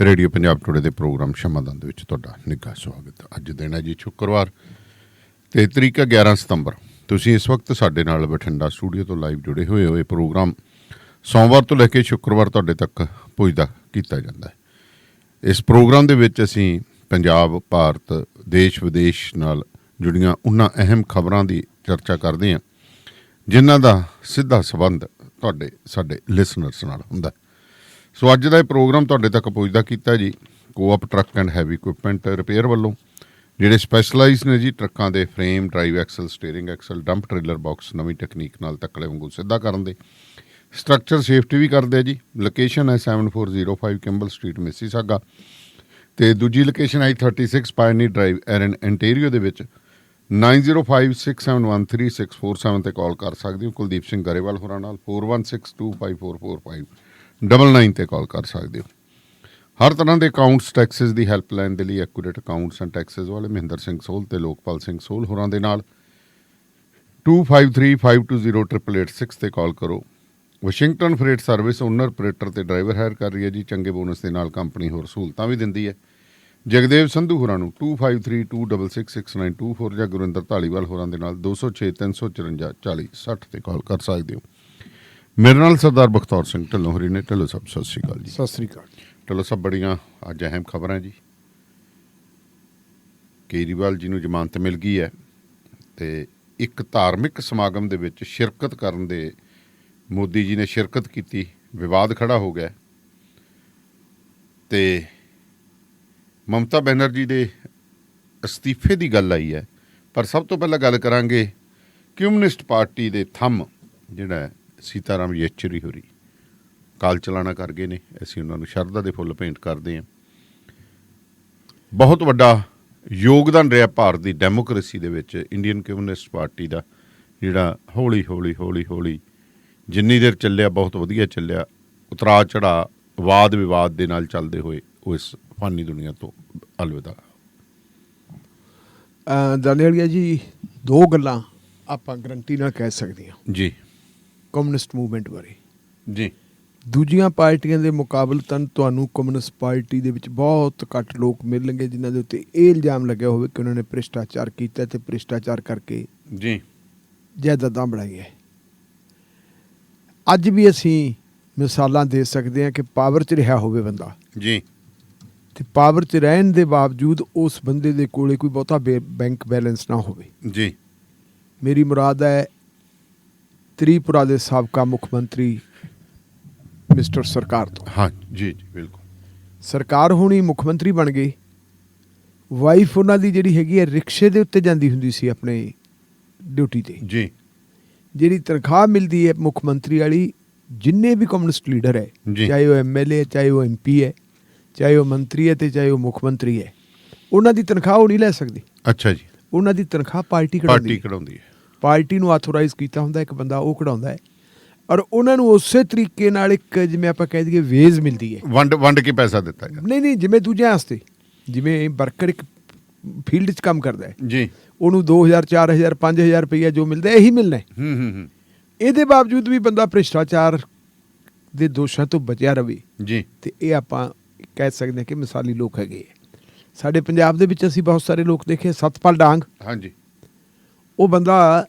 Radio Punjab today ਦੇ program ਸ਼ਮਾਦਾਨ ਦੇ ਵਿੱਚ ਤੁਹਾਡਾ ਨਿੱਘਾ ਸਵਾਗਤ। ਅੱਜ ਦਿਨ ਹੈ ਜੀ ਸ਼ੁੱਕਰਵਾਰ ਤੇ ਤਰੀਕ ਹੈ 11 ਸਤੰਬਰ। ਤੁਸੀਂ ਇਸ ਵਕਤ ਸਾਡੇ ਨਾਲ ਬਠਿੰਡਾ ਸਟੂਡੀਓ ਤੋਂ ਲਾਈਵ ਜੁੜੇ ਹੋਏ ਹੋਏ ਪ੍ਰੋਗਰਾਮ ਸੋਮਵਾਰ ਤੋਂ ਲੈ ਕੇ ਸ਼ੁੱਕਰਵਾਰ ਤੁਹਾਡੇ ਤੱਕ ਪੁੱਜਦਾ ਕੀਤਾ ਜਾਂਦਾ ਹੈ। ਇਸ ਪ੍ਰੋਗਰਾਮ ਦੇ ਵਿੱਚ ਅਸੀਂ ਪੰਜਾਬ, ਭਾਰਤ, ਦੇਸ਼, ਵਿਦੇਸ਼ ਨਾਲ ਜੁੜੀਆਂ ਉਹਨਾਂ ਅਹਿਮ ਖਬਰਾਂ ਦੀ ਚਰਚਾ ਕਰਦੇ ਹਾਂ, ਜਿਨ੍ਹਾਂ ਦਾ ਸਿੱਧਾ ਸੰਬੰਧ ਤੁਹਾਡੇ, ਸਾਡੇ ਲਿਸਨਰਸ ਨਾਲ ਹੁੰਦਾ ਹੈ। ਸੋ ਅੱਜ ਦਾ ਇਹ ਪ੍ਰੋਗਰਾਮ ਤੁਹਾਡੇ ਤੱਕ ਪਹੁੰਚਦਾ ਕੀਤਾ ਜੀ co-op truck and heavy equipment repair ਵੱਲੋਂ, ਜਿਹੜੇ ਸਪੈਸ਼ਲਾਈਜ਼ ਨੇ ਜੀ ਟਰੱਕਾਂ ਦੇ frame drive axle steering axle dump trailer box ਨਵੀਂ ਟੈਕਨੀਕ ਨਾਲ ਤੱਕੜੇ ਵਾਂਗੂ ਸਿੱਧਾ ਕਰਨ ਦੇ ਸਟਰਕਚਰ ਸੇਫਟੀ ਵੀ ਕਰਦੇ ਆ ਜੀ ਲੋਕੇਸ਼ਨ ਹੈ 7405 ਕਿੰਬਲ ਸਟਰੀਟ ਮਿਸੀਸਾਗਾ ਤੇ ਦੂਜੀ ਲੋਕੇਸ਼ਨ ਹੈ 36 ਪਾਇਨੀ ਡਰਾਈਵ ਐਰਨ ਐਂਟੇਰੀਓ ਦੇ ਵਿੱਚ 9056713647 ਤੇ ਕਾਲ ਕਰ ਸਕਦੇ ਹੋ, ਕੁਲਦੀਪ ਸਿੰਘ ਗਰੇਵਾਲ ਹੋਰਾਂ ਨਾਲ 4162544599 ਤੇ ਕਾਲ ਕਰ ਸਕਦੇ ਹੋ। ਹਰ ਤਰ੍ਹਾਂ ਦੇ ਅਕਾਊਂਟਸ ਟੈਕਸਸ ਦੀ ਹੈਲਪਲਾਈਨ ਦੇ ਲਈ ਐਕੂਰੇਟ ਅਕਾਊਂਟਸ ਐਂਡ ਟੈਕਸਸ ਵਾਲੇ ਮਹਿੰਦਰ ਸਿੰਘ ਸੋਲ ਤੇ ਲੋਕਪਾਲ ਸਿੰਘ ਸੋਲ ਹੋਰਾਂ ਦੇ ਨਾਲ। 2535208886 ਤੇ ਕਾਲ ਕਰੋ। Washington freight service owner operator ਤੇ ਡਰਾਈਵਰ ਹਾਇਰ ਕਰ ਰਹੀ ਹੈ ਜੀ, ਚੰਗੇ ਬੋਨਸ ਦੇ ਨਾਲ ਕੰਪਨੀ ਹੋਰ ਸਹੂਲਤਾਂ ਵੀ ਦਿੰਦੀ ਹੈ। ਜਗਦੇਵ ਸੰਧੂ ਹੋਰਾਂ ਨੂੰ 2532666924 ਜਾਂ ਗੁਰਿੰਦਰ ਢਾਲੀਵਾਲ ਹੋਰਾਂ ਦੇ ਨਾਲ 2063544060 ਤੇ ਕਾਲ ਕਰ ਸਕਦੇ ਹੋ। ਮੇਰੇ ਨਾਲ ਸਰਦਾਰ ਬਖਤੌਰ ਸਿੰਘ ਢੱਲੋਂ ਹੋਰੀ ਨੇ। ਢੱਲੋਂ ਸਾਹਿਬ ਸਤਿ ਸ਼੍ਰੀ ਅਕਾਲ ਜੀ। ਸਤਿ ਸ੍ਰੀ ਅਕਾਲ ਢੱਲੋਂ ਸਾਹਿਬ ਬੜੀਆਂ ਅੱਜ ਅਹਿਮ ਖਬਰਾਂ ਜੀ। ਕੇਜਰੀਵਾਲ ਜੀ ਨੂੰ ਜ਼ਮਾਨਤ ਮਿਲ ਗਈ ਹੈ ਤੇ ਇੱਕ ਧਾਰਮਿਕ ਸਮਾਗਮ ਦੇ ਵਿੱਚ ਸ਼ਿਰਕਤ ਕਰਨ ਦੇ ਮੋਦੀ ਜੀ ਨੇ ਸ਼ਿਰਕਤ ਕੀਤੀ ਵਿਵਾਦ ਖੜਾ ਹੋ ਗਿਆ। ਤੇ ਮਮਤਾ ਬੈਨਰਜੀ ਦੇ ਅਸਤੀਫੇ ਦੀ ਗੱਲ ਆਈ ਹੈ। ਪਰ ਸਭ ਤੋਂ ਪਹਿਲਾਂ ਗੱਲ ਕਰਾਂਗੇ ਕਮਿਊਨਿਸਟ ਪਾਰਟੀ ਦੇ ਥੰਮ ਜਿਹੜਾ ਸੀਤਾਰਾਮ ਯੇਚੂਰੀ ਹੋਰੀ। ਕਾਲ ਚਲਾਣਾ ਕਰ ਗਏ ਨੇ ਅਸੀਂ ਉਹਨਾਂ ਨੂੰ ਸ਼ਰਧਾ ਦੇ ਫੁੱਲ ਭੇਂਟ ਕਰਦੇ ਹਾਂ। ਬਹੁਤ ਵੱਡਾ ਯੋਗਦਾਨ ਰਿਹਾ ਭਾਰਤ ਦੀ ਡੈਮੋਕ੍ਰੇਸੀ ਦੇ ਵਿੱਚ ਇੰਡੀਅਨ ਕਮਿਊਨਿਸਟ ਪਾਰਟੀ ਦਾ ਜਿਹੜਾ ਹੌਲੀ ਹੌਲੀ ਹੌਲੀ ਹੌਲੀ ਜਿੰਨੀ ਦੇਰ ਚੱਲਿਆ ਬਹੁਤ ਵਧੀਆ ਚੱਲਿਆ ਉਤਰਾ ਚੜਾ ਵਾਦ ਵਿਵਾਦ ਦੇ ਨਾਲ ਚੱਲਦੇ ਹੋਏ ਉਹ ਇਸ ਫਾਨੀ ਦੁਨੀਆ ਤੋਂ ਅਲਵਿਦਾ। ਅਹ ਦਾਨੀਆਲੀਆ ਜੀ ਦੋ ਗੱਲਾਂ ਆਪਾਂ ਗਰੰਟੀ ਨਾਲ ਕਹਿ ਸਕਦੇ ਹਾਂ। ਜੀ। ਕਮਿਊਨਿਸਟ ਮੂਵਮੈਂਟ ਬਾਰੇ। ਜੀ। ਦੂਜੀਆਂ ਪਾਰਟੀਆਂ ਦੇ ਮੁਕਾਬਲਤਨ ਤੁਹਾਨੂੰ ਕਮਿਊਨਿਸਟ ਪਾਰਟੀ ਦੇ ਵਿੱਚ ਬਹੁਤ ਘੱਟ ਲੋਕ ਮਿਲਣਗੇ ਜਿਨ੍ਹਾਂ ਦੇ ਉੱਤੇ ਇਹ ਇਲਜ਼ਾਮ ਲੱਗਿਆ ਹੋਵੇ ਕਿ ਉਹਨਾਂ ਨੇ ਭ੍ਰਿਸ਼ਟਾਚਾਰ ਕੀਤਾ ਤੇ ਭ੍ਰਿਸ਼ਟਾਚਾਰ ਕਰਕੇ ਜੀ। ਜਾਇਦਾਦਾਂ ਬਣਾਈਆਂ। ਅੱਜ ਵੀ ਅਸੀਂ ਮਿਸਾਲਾਂ ਦੇ ਸਕਦੇ ਹਾਂ ਕਿ ਪਾਵਰ 'ਚ ਰਿਹਾ ਹੋਵੇ ਬੰਦਾ। ਜੀ। ਤੇ ਪਾਵਰ 'ਚ ਰਹਿਣ ਦੇ ਬਾਵਜੂਦ ਉਸ ਬੰਦੇ ਦੇ ਕੋਲੇ ਕੋਈ ਬਹੁਤਾ ਬੈਂਕ ਬੈਲੈਂਸ ਨਾ ਹੋਵੇ। ਜੀ। ਮੇਰੀ ਮੁਰਾਦ ਹੈ ਤ੍ਰਿਪੁਰਾ ਦੇ ਸਾਬਕਾ ਮੁੱਖ ਮੰਤਰੀ ਮਿਸਟਰ ਸਰਕਾਰ ਤੋਂ। ਹਾਂ ਜੀ ਜੀ ਬਿਲਕੁਲ। ਸਰਕਾਰ ਹੁਣੀ ਮੁੱਖ ਮੰਤਰੀ ਬਣ ਗਏ ਵਾਈਫ ਉਹਨਾਂ ਦੀ ਜਿਹੜੀ ਹੈਗੀ ਹੈ ਰਿਕਸ਼ੇ ਦੇ ਉੱਤੇ ਜਾਂਦੀ ਹੁੰਦੀ ਸੀ ਆਪਣੇ ਡਿਊਟੀ ਤੇ। ਜੀ। ਜਿਹੜੀ ਤਨਖਾਹ ਮਿਲਦੀ ਹੈ ਮੁੱਖ ਮੰਤਰੀ ਵਾਲੀ ਜਿੰਨੇ ਵੀ ਕਮਿਊਨਿਸਟ ਲੀਡਰ ਹੈ। ਚਾਹੇ ਉਹ ਐਮਐਲਏ ਚਾਹੇ ਉਹ ਐਮਪੀ ਹੈ ਚਾਹੇ ਉਹ ਮੰਤਰੀ ਹੈ ਤੇ ਚਾਹੇ ਉਹ ਮੁੱਖ ਮੰਤਰੀ ਹੈ ਉਹਨਾਂ ਦੀ ਤਨਖਾਹ ਉਹ ਨਹੀਂ ਲੈ ਸਕਦੇ। ਅੱਛਾ ਜੀ। ਉਹਨਾਂ ਦੀ ਤਨਖਾਹ ਪਾਰਟੀ ਕਢਾਉਂਦੀ ਪਾਰਟੀ ਹੈ। ਕਢਾਉਂਦੀ ਹੈ। ਪਾਰਟੀ ਨੂੰ ਆਥੋਰਾਈਜ਼ ਕੀਤਾ ਹੁੰਦਾ ਇੱਕ ਬੰਦਾ ਉਹ ਕਢਾਉਂਦਾ ਹੈ। ਔਰ ਉਹਨਾਂ ਨੂੰ ਉਸੇ ਤਰੀਕੇ ਨਾਲ ਇੱਕ ਜਿਵੇਂ ਆਪਾਂ ਕਹਿ ਦਈਏ ਵੇਜ਼ ਮਿਲਦੀ ਹੈ। ਵੰਡ ਵੰਡ ਕੇ ਪੈਸਾ ਦਿੱਤਾ ਗਿਆ ਨਹੀਂ ਨਹੀਂ ਜਿਵੇਂ ਦੂਜਿਆਂ ਵਾਸਤੇ ਜਿਵੇਂ ਵਰਕਰ ਇੱਕ ਫੀਲਡ 'ਚ ਕੰਮ ਕਰਦਾ ਹੈ। ਜੀ। ਉਹਨੂੰ 2000 4000 5000 ਰੁਪਈਆ ਜੋ ਮਿਲਦਾ ਇਹੀ ਮਿਲਣਾ ਹੈ। ਹੂੰ ਹੂੰ ਹੂੰ। ਇਹਦੇ ਬਾਵਜੂਦ ਵੀ ਬੰਦਾ ਭ੍ਰਿਸ਼ਟਾਚਾਰ ਦੇ ਦੋਸ਼ਾਂ ਤੋਂ ਬਚਿਆ ਰਵੇ ਜੀ। ਤੇ ਇਹ ਆਪਾਂ ਕਹਿ ਸਕਦੇ ਹਾਂ ਕਿ ਮਿਸਾਲੀ ਲੋਕ ਹੈਗੇ। ਸਾਡੇ ਪੰਜਾਬ ਦੇ ਵਿੱਚ ਅਸੀਂ ਬਹੁਤ ਸਾਰੇ ਲੋਕ ਦੇਖੇ ਸਤਪਾਲ ਡਾਂਗ ਹਾਂਜੀ। ਉਹ ਬੰਦਾ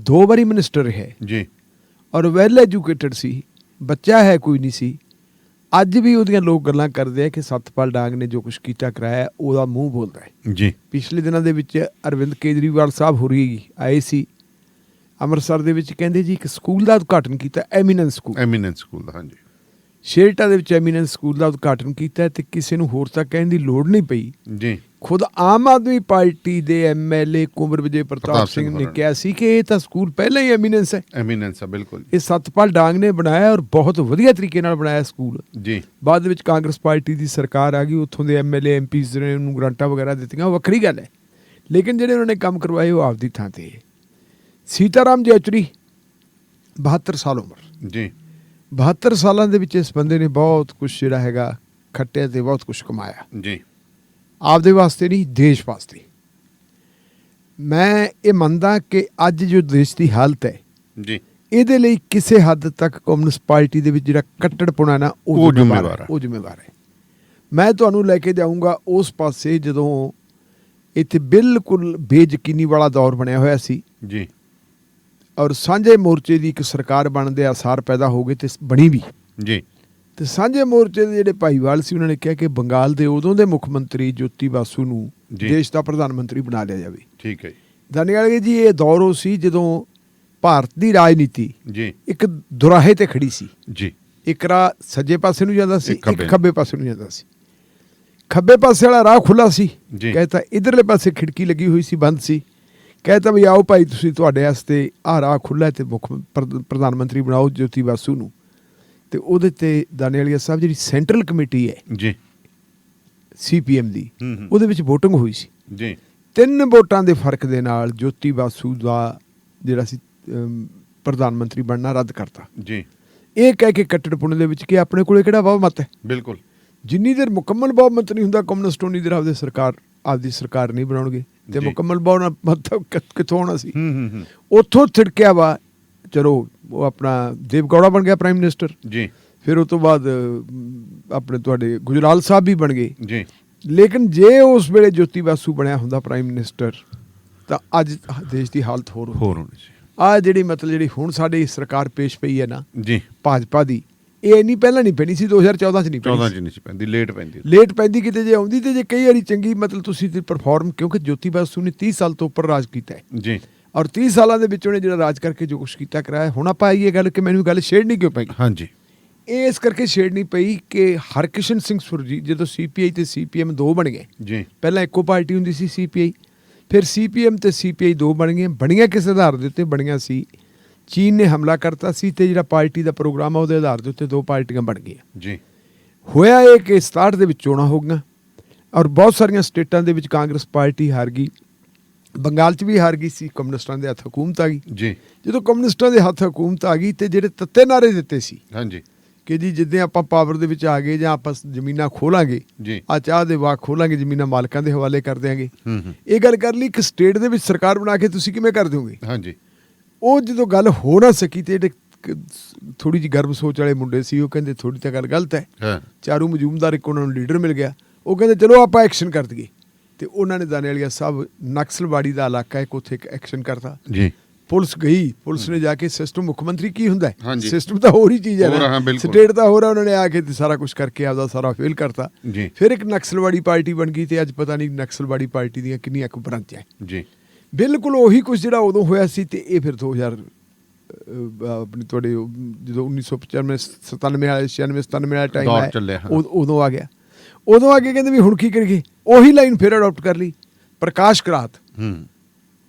ਦੋ ਵਾਰੀ ਮਿਨਿਸਟਰ ਰਿਹਾ ਹੈ। ਜੀ। ਔਰ ਵੈਲ ਐਜੂਕੇਟਡ ਸੀ। ਬੱਚਾ ਹੈ ਕੋਈ ਨਹੀਂ ਸੀ। ਅੱਜ ਵੀ ਉਹਦੀਆਂ ਲੋਕ ਗੱਲਾਂ ਕਰਦੇ ਆ ਕਿ ਸਤਪਾਲ ਡਾਂਗ ਨੇ ਜੋ ਕੁਝ ਕੀਤਾ ਕਰਾਇਆ ਉਹਦਾ ਮੂੰਹ ਬੋਲਦਾ ਹੈ। ਜੀ। ਪਿਛਲੇ ਦਿਨਾਂ ਦੇ ਵਿੱਚ ਅਰਵਿੰਦ ਕੇਜਰੀਵਾਲ ਸਾਹਿਬ ਹੋਰੀ ਆਏ ਸੀ। ਅੰਮ੍ਰਿਤਸਰ ਦੇ ਵਿੱਚ ਕਹਿੰਦੇ ਜੀ ਇੱਕ ਸਕੂਲ ਦਾ ਉਦਘਾਟਨ ਕੀਤਾ ਐਮੀਨੈਂਸ ਸਕੂਲ। ਐਮੀਨੈਂਸ ਸਕੂਲ ਦਾ ਹਾਂਜੀ। ਸ਼ੇਰਟਾ ਦੇ ਵਿੱਚ ਐਮੀਨੈਂਸ ਸਕੂਲ ਦਾ ਉਦਘਾਟਨ ਕੀਤਾ ਤੇ ਕਿਸੇ ਨੂੰ ਹੋਰ ਤੱਕ ਕਹਿਣ ਦੀ ਲੋੜ ਨਹੀਂ ਪਈ। ਜੀ। ਖੁਦ ਆਮ ਆਦਮੀ ਪਾਰਟੀ ਦੇ ਐਮਐਲਏ ਕੁੰਵਰ ਵਿਜੇ ਪ੍ਰਤਾਪ ਸਿੰਘ ਨੇ ਕਿਹਾ ਸੀ ਕਿ ਇਹ ਤਾਂ ਸਕੂਲ ਪਹਿਲਾਂ ਹੀ ਐਮੀਨੈਂਸ ਹੈ। ਐਮੀਨੈਂਸ ਆ ਬਿਲਕੁਲ। ਇਹ ਸਤਪਾਲ ਡਾਂਗ ਨੇ ਬਣਾਇਆ ਔਰ ਬਹੁਤ ਵਧੀਆ ਤਰੀਕੇ ਨਾਲ ਬਣਾਇਆ ਸਕੂਲ। ਜੀ। ਬਾਅਦ ਵਿੱਚ ਕਾਂਗਰਸ ਪਾਰਟੀ ਦੀ ਸਰਕਾਰ ਆ ਗਈ ਉੱਥੋਂ ਦੇ ਐਮਐਲਏ ਐਮਪੀਜ਼ ਨੇ ਉਹਨੂੰ ਗ੍ਰਾਂਟਾਂ ਵਗੈਰਾ ਦਿੱਤੀਆਂ ਉਹ ਵੱਖਰੀ ਗੱਲ ਹੈ। ਲੇਕਿਨ ਜਿਹੜੇ ਉਹਨਾਂ ਨੇ ਕੰਮ ਕਰਵਾਏ ਉਹ ਆਪਦੀ ਥਾਂ ਤੇ ਹੈ। ਸੀਤਾਰਾਮ ਜੈਚਰੀ 72 ਸਾਲ ਉਮਰ। ਜੀ। 72 ਸਾਲਾਂ ਦੇ ਵਿੱਚ ਇਸ ਬੰਦੇ ਨੇ ਬਹੁਤ ਕੁਝ ਜਿਹੜਾ ਹੈਗਾ ਖੱਟਿਆ ਤੇ ਬਹੁਤ ਕੁਝ ਕਮਾਇਆ। ਜੀ। ਆਪਦੇ ਵਾਸਤੇ ਨਹੀਂ ਦੇਸ਼ ਵਾਸਤੇ। ਮੈਂ ਇਹ ਮੰਨਦਾ ਕਿ ਅੱਜ ਜੋ ਦੇਸ਼ ਦੀ ਹਾਲਤ ਹੈ ਜੀ। ਇਹਦੇ ਲਈ ਕਿਸੇ ਹੱਦ ਤੱਕ ਕਮਿਊਨਿਸਟ ਪਾਰਟੀ ਦੇ ਵਿੱਚ ਜਿਹੜਾ ਕੱਟੜਪੁਣਾ ਨਾ ਉਹ ਜ਼ਿੰਮੇਵਾਰ ਹੈ। ਉਹ ਜ਼ਿੰਮੇਵਾਰ ਹੈ। ਮੈਂ ਤੁਹਾਨੂੰ ਲੈ ਕੇ ਜਾਊਂਗਾ ਉਸ ਪਾਸੇ ਜਦੋਂ ਇੱਥੇ ਬਿਲਕੁਲ ਬੇਯਕੀਨੀ ਵਾਲਾ ਦੌਰ ਬਣਿਆ ਹੋਇਆ ਸੀ। ਜੀ। ਔਰ ਸਾਂਝੇ ਮੋਰਚੇ ਦੀ ਇੱਕ ਸਰਕਾਰ ਬਣਨ ਦੇ ਆਸਾਰ ਪੈਦਾ ਹੋ ਗਏ ਤੇ ਬਣੀ ਵੀ। ਜੀ। ਤੇ ਸਾਂਝੇ ਮੋਰਚੇ ਦੇ ਜਿਹੜੇ ਭਾਈਵਾਲ ਸੀ ਉਹਨਾਂ ਨੇ ਕਿਹਾ ਕਿ ਬੰਗਾਲ ਦੇ ਉਦੋਂ ਦੇ ਮੁੱਖ ਮੰਤਰੀ ਜੋਤੀ ਬਾਸੂ ਨੂੰ। ਦੇਸ਼ ਦਾ ਪ੍ਰਧਾਨ ਮੰਤਰੀ ਬਣਾ ਲਿਆ ਜਾਵੇ। ਠੀਕ ਹੈ ਦਾਨੀਵਾਲ ਜੀ ਇਹ ਦੌਰ ਉਹ ਸੀ ਜਦੋਂ ਭਾਰਤ ਦੀ ਰਾਜਨੀਤੀ ਜੀ। ਇੱਕ ਦੁਰਾਹੇ ਤੇ ਖੜੀ ਸੀ। ਜੀ। ਇੱਕ ਰਾਹ ਸੱਜੇ ਪਾਸੇ ਨੂੰ ਜਾਂਦਾ ਸੀ ਇੱਕ ਖੱਬੇ ਪਾਸੇ ਨੂੰ ਜਾਂਦਾ ਸੀ। ਖੱਬੇ ਪਾਸੇ ਵਾਲਾ ਰਾਹ ਖੁੱਲਾ ਸੀ। ਕਹਿੰਦਾ ਇਧਰਲੇ ਪਾਸੇ ਖਿੜਕੀ ਲੱਗੀ ਹੋਈ ਸੀ ਬੰਦ ਸੀ। ਕਹਿੰਦਾ ਵੀ ਆਓ ਭਾਈ ਤੁਸੀਂ ਤੁਹਾਡੇ ਵਾਸਤੇ ਆਹ ਰਾਹ ਖੁੱਲਾ ਤੇ ਮੁੱਖ ਪ੍ਰ- ਪ੍ਰਧਾਨ ਮੰਤਰੀ ਬਣਾਓ ਜੋਤੀ ਬਾਸੂ ਨੂੰ। ਤੇ ਉਹਦੇ ਤੇ ਦਾਨੇਵਾਲੀਆ ਸਾਹਿਬ ਜਿਹੜੀ ਸੈਂਟਰਲ ਕਮੇਟੀ ਹੈ ਜੀ। ਸੀਪੀਐਮ ਦੀ। ਉਹਦੇ ਵਿੱਚ VOTING ਹੋਈ ਸੀ। ਜੀ। ਤਿੰਨ ਵੋਟਾਂ ਦੇ ਫ਼ਰਕ ਦੇ ਨਾਲ ਜੋਤੀ ਬਾਸੂ ਦਾ ਜਿਹੜਾ ਸੀ ਪ੍ਰਧਾਨ ਮੰਤਰੀ ਬਣਨਾ ਰੱਦ ਕਰਤਾ। ਜੀ। ਇਹ ਕਹਿ ਕੇ ਕੱਟੜਪੁਣੇ ਦੇ ਵਿੱਚ ਕਿ ਆਪਣੇ ਕੋਲੇ ਕਿਹੜਾ ਬਹੁ ਮਤ ਹੈ? ਬਿਲਕੁਲ। ਜਿੰਨੀ ਦੇਰ ਮੁਕੰਮਲ ਬਹੁ ਮਤ ਨਹੀਂ ਹੁੰਦਾ ਕਮਿਊਨਿਸਟ ਉਨੀ ਦੇਰ ਆਪਦੀ ਸਰਕਾਰ ਆਪਦੀ ਸਰਕਾਰ ਨਹੀਂ ਬਣਾਉਣਗੇ। ਤੇ। ਮੁਕੰਮਲ ਬਹੁ ਮਤ ਕਿ- ਕਿੱਥੋਂ ਸੀ? ਉੱਥੋਂ ਥਿੜਕਿਆ ਵਾ ਚਲੋ ਉਹ ਆਪਣਾ ਦੇਵਗੌੜਾ ਬਣ ਗਿਆ ਪ੍ਰਾਈਮ ਮਿਨਿਸਟਰ ਜੀ। ਫਿਰ ਉਸ ਤੋਂ ਬਾਅਦ ਆਪਣੇ ਤੁਹਾਡੇ ਗੁਜਰਾਲ ਸਾਹਿਬ ਵੀ ਬਣ ਗਏ। ਜੀ। ਲੇਕਿਨ ਜੇ ਉਸ ਵੇਲੇ ਜੋਤੀ ਬਾਸੂ ਬਣਿਆ ਹੁੰਦਾ ਪ੍ਰਾਈਮ ਮਿਨਿਸਟਰ ਤਾਂ ਅੱਜ ਦੇਸ਼ ਦੀ ਹਾਲਤ ਹੋਰ ਹੋਰ ਹੋਣੀ ਸੀ। ਆ ਜਿਹੜੀ ਮਤਲਬ ਜਿਹੜੀ ਹੁਣ ਸਾਡੀ ਸਰਕਾਰ ਪੇਸ਼ ਪਈ ਹੈ ਨਾ ਜੀ। ਭਾਜਪਾ ਦੀ ਇਹ ਨਹੀਂ ਪਹਿਲਾਂ ਨਹੀਂ ਪੈਣੀ ਸੀ 2014 ਚ ਨਹੀਂ ਪੈਣੀ 14 ਸੀ। ਚ ਨਹੀਂ ਸੀ ਪੈਂਦੀ ਲੇਟ ਪੈਂਦੀ ਲੇਟ ਪੈਂਦੀ ਕਿਤੇ ਜੇ ਆਉਂਦੀ ਤੇ ਜੇ ਕਈ ਵਾਰੀ ਚੰਗੀ ਮਤਲਬ ਤੁਸੀਂ ਤੇ ਪਰਫਾਰਮ ਕਿਉਂਕਿ ਜੋਤੀ ਬਾਸੂ ਨੇ 30 ਸਾਲ ਤੋਂ ਉੱਪਰ ਰਾਜ ਕੀਤਾ ਹੈ। ਜੀ। ਔਰ 30 ਸਾਲਾਂ ਦੇ ਵਿੱਚ ਉਹਨੇ ਜਿਹੜਾ ਰਾਜ ਕਰਕੇ ਜੋ ਕੁਝ ਕੀਤਾ ਕਰਾਇਆ ਹੁਣ ਆਪਾਂ ਇਹ ਗੱਲ ਕਿ ਮੈਨੂੰ ਗੱਲ ਛੇੜਨੀ ਕਿਉਂ ਪਈ? ਹਾਂਜੀ। ਇਸ ਕਰਕੇ ਛੇੜਨੀ ਪਈ ਕਿ ਹਰਕਿਸ਼ਨ ਸਿੰਘ ਸੁਰਜੀਤ ਜਦੋਂ ਸੀਪੀਆਈ ਤੇ ਸੀਪੀਐਮ ਦੋ ਬਣ ਗਏ ਜੀ। ਪਹਿਲਾਂ ਇੱਕੋ ਪਾਰਟੀ ਹੁੰਦੀ ਸੀ ਸੀਪੀਆਈ ਫਿਰ ਸੀਪੀਐਮ ਤੇ ਸੀਪੀਆਈ ਦੋ ਬਣ ਗਏ ਬਣੀਆਂ ਕਿਸ ਆਧਾਰ ਦੇ ਉੱਤੇ ਬਣੀਆਂ ਸੀ ਚੀਨ ਨੇ ਹਮਲਾ ਕਰਤਾ ਸੀ ਤੇ ਜਿਹੜਾ ਪਾਰਟੀ ਦਾ ਪ੍ਰੋਗਰਾਮ ਆ ਉਹਦੇ ਆਧਾਰ ਦੇ ਉੱਤੇ ਦੋ ਪਾਰਟੀਆਂ ਬਣ ਗਈਆਂ। ਜੀ। ਹੋਇਆ ਇਹ ਕਿ 67 ਦੇ ਵਿੱਚ ਚੋਣਾਂ ਹੋ ਗਈਆਂ ਔਰ ਬਹੁਤ ਸਾਰੀਆਂ ਸਟੇਟਾਂ ਦੇ ਵਿੱਚ ਕਾਂਗਰਸ ਪਾਰਟੀ ਹਾਰ ਗਈ। ਬੰਗਾਲ 'ਚ ਵੀ ਹਾਰ ਗਈ ਸੀ ਕਮਿਊਨਿਸਟਾਂ ਦੇ ਹੱਥ ਹਕੂਮਤ ਆ ਗਈ। ਜੀ। ਜਦੋਂ ਕਮਿਊਨਿਸਟਾਂ ਦੇ ਹੱਥ ਹਕੂਮਤ ਆ ਗਈ ਤੇ ਜਿਹੜੇ ਤੱਤੇ ਨਾਰੇ ਦਿੱਤੇ ਸੀ ਹਾਂਜੀ। ਕਿ ਜੀ ਜਿੱਦਾਂ ਆਪਾਂ ਪਾਵਰ ਦੇ ਵਿੱਚ ਆ ਗਏ ਜਾਂ ਆਪਾਂ ਜ਼ਮੀਨਾਂ ਖੋਲਾਂਗੇ ਜੀ। ਆ ਚਾਹ ਦੇ ਬਾਗ ਖੋਲਾਂਗੇ ਜ਼ਮੀਨਾਂ ਮਾਲਕਾਂ ਦੇ ਹਵਾਲੇ ਕਰ ਹੂੰ। ਇਹ ਗੱਲ ਕਰ ਲਈ ਕਿ ਸਟੇਟ ਦੇ ਵਿੱਚ ਸਰਕਾਰ ਬਣਾ ਕੇ ਤੁਸੀਂ ਕਿਵੇਂ ਕਰ ਦਿਓਗੇ? ਹਾਂਜੀ। ਉਹ ਜਦੋਂ ਗੱਲ ਹੋ ਨਾ ਸਕੀ ਤੇ ਜਿਹੜੇ ਥੋੜੀ ਜਿਹੀ ਗਰਭ ਸੋਚ ਵਾਲੇ ਮੁੰਡੇ ਸੀ ਉਹ ਕਹਿੰਦੇ ਥੋੜੀ ਤਾਂ ਗੱਲ ਗਲਤ ਹੈ। ਹਾਂ। ਚਾਰੂ ਮਜੂਮਦਾਰ ਇੱਕ ਉਹਨਾਂ ਨੂੰ ਲੀਡਰ ਮਿਲ ਗਿਆ। ਉਹ ਕਹਿੰਦੇ ਚਲੋ ਆਪਾਂ ਐਕਸ਼ਨ ਕਰ ਦਈਏ। ਤੇ ਉਹਨਾਂ ਨੇ ਦਾਨੇਵਾਲੀਆ ਸਾਹਿਬ ਨਕਸਲਵਾੜੀ ਦਾ ਇਲਾਕਾ ਹੈ ਉੱਥੇ ਇੱਕ ਐਕਸ਼ਨ ਕਰਤਾ। ਜੀ। ਪੁਲਿਸ ਗਈ। ਪੁਲਿਸ ਨੇ ਜਾ ਕੇ ਸਿਸਟਮ ਮੁੱਖ ਮੰਤਰੀ ਕੀ ਹੁੰਦਾ ਹੈ। ਸਿਸਟਮ ਤਾਂ ਹੋਰ ਹੀ ਚੀਜ਼ ਹੈ ਹਾਂ। ਸਟੇਟ ਤਾਂ ਹੋਰ ਆ ਉਹਨਾਂ ਨੇ ਆ ਕੇ ਤੇ ਸਾਰਾ ਕੁਝ ਕਰਕੇ ਆਪਦਾ ਸਾਰਾ ਫੇਲ ਕਰਤਾ। ਜੀ। ਫਿਰ ਇੱਕ ਨਕਸਲਵਾੜੀ ਪਾਰਟੀ ਬਣ ਗਈ ਤੇ ਅੱਜ ਪਤਾ ਨਹੀਂ ਨਕਸਲਵਾੜੀ ਪਾਰਟੀ ਦੀਆਂ ਕਿੰਨੀਆਂ ਕੁ ਬ੍ਰਾਂਚਾਂ ਹੈ। ਜੀ। ਬਿਲਕੁਲ ਉਹੀ ਕੁਝ ਜਿਹੜਾ ਉਦੋਂ ਹੋਇਆ ਸੀ ਤੇ ਇਹ ਫਿਰ 2000 ਅਹ, ਆਪਣੀ ਤੁਹਾਡੇ ਜਦੋਂ 1995 97 ਵਾਲੇ 96 97 ਵਾਲਾ ਟਾਈਮ ਆਇਆ। ਉਦ- ਆ ਗਿਆ। ਉਦੋਂ ਆ ਕੇ ਕਹਿੰਦੇ ਵੀ ਹੁਣ ਕੀ ਕਰੀਏ? ਉਹੀ ਲਾਈਨ ਫਿਰ ਅਡਾਪਟ ਕਰ ਲਈ ਪ੍ਰਕਾਸ਼ ਕਰਾਤ। ਹੂੰ।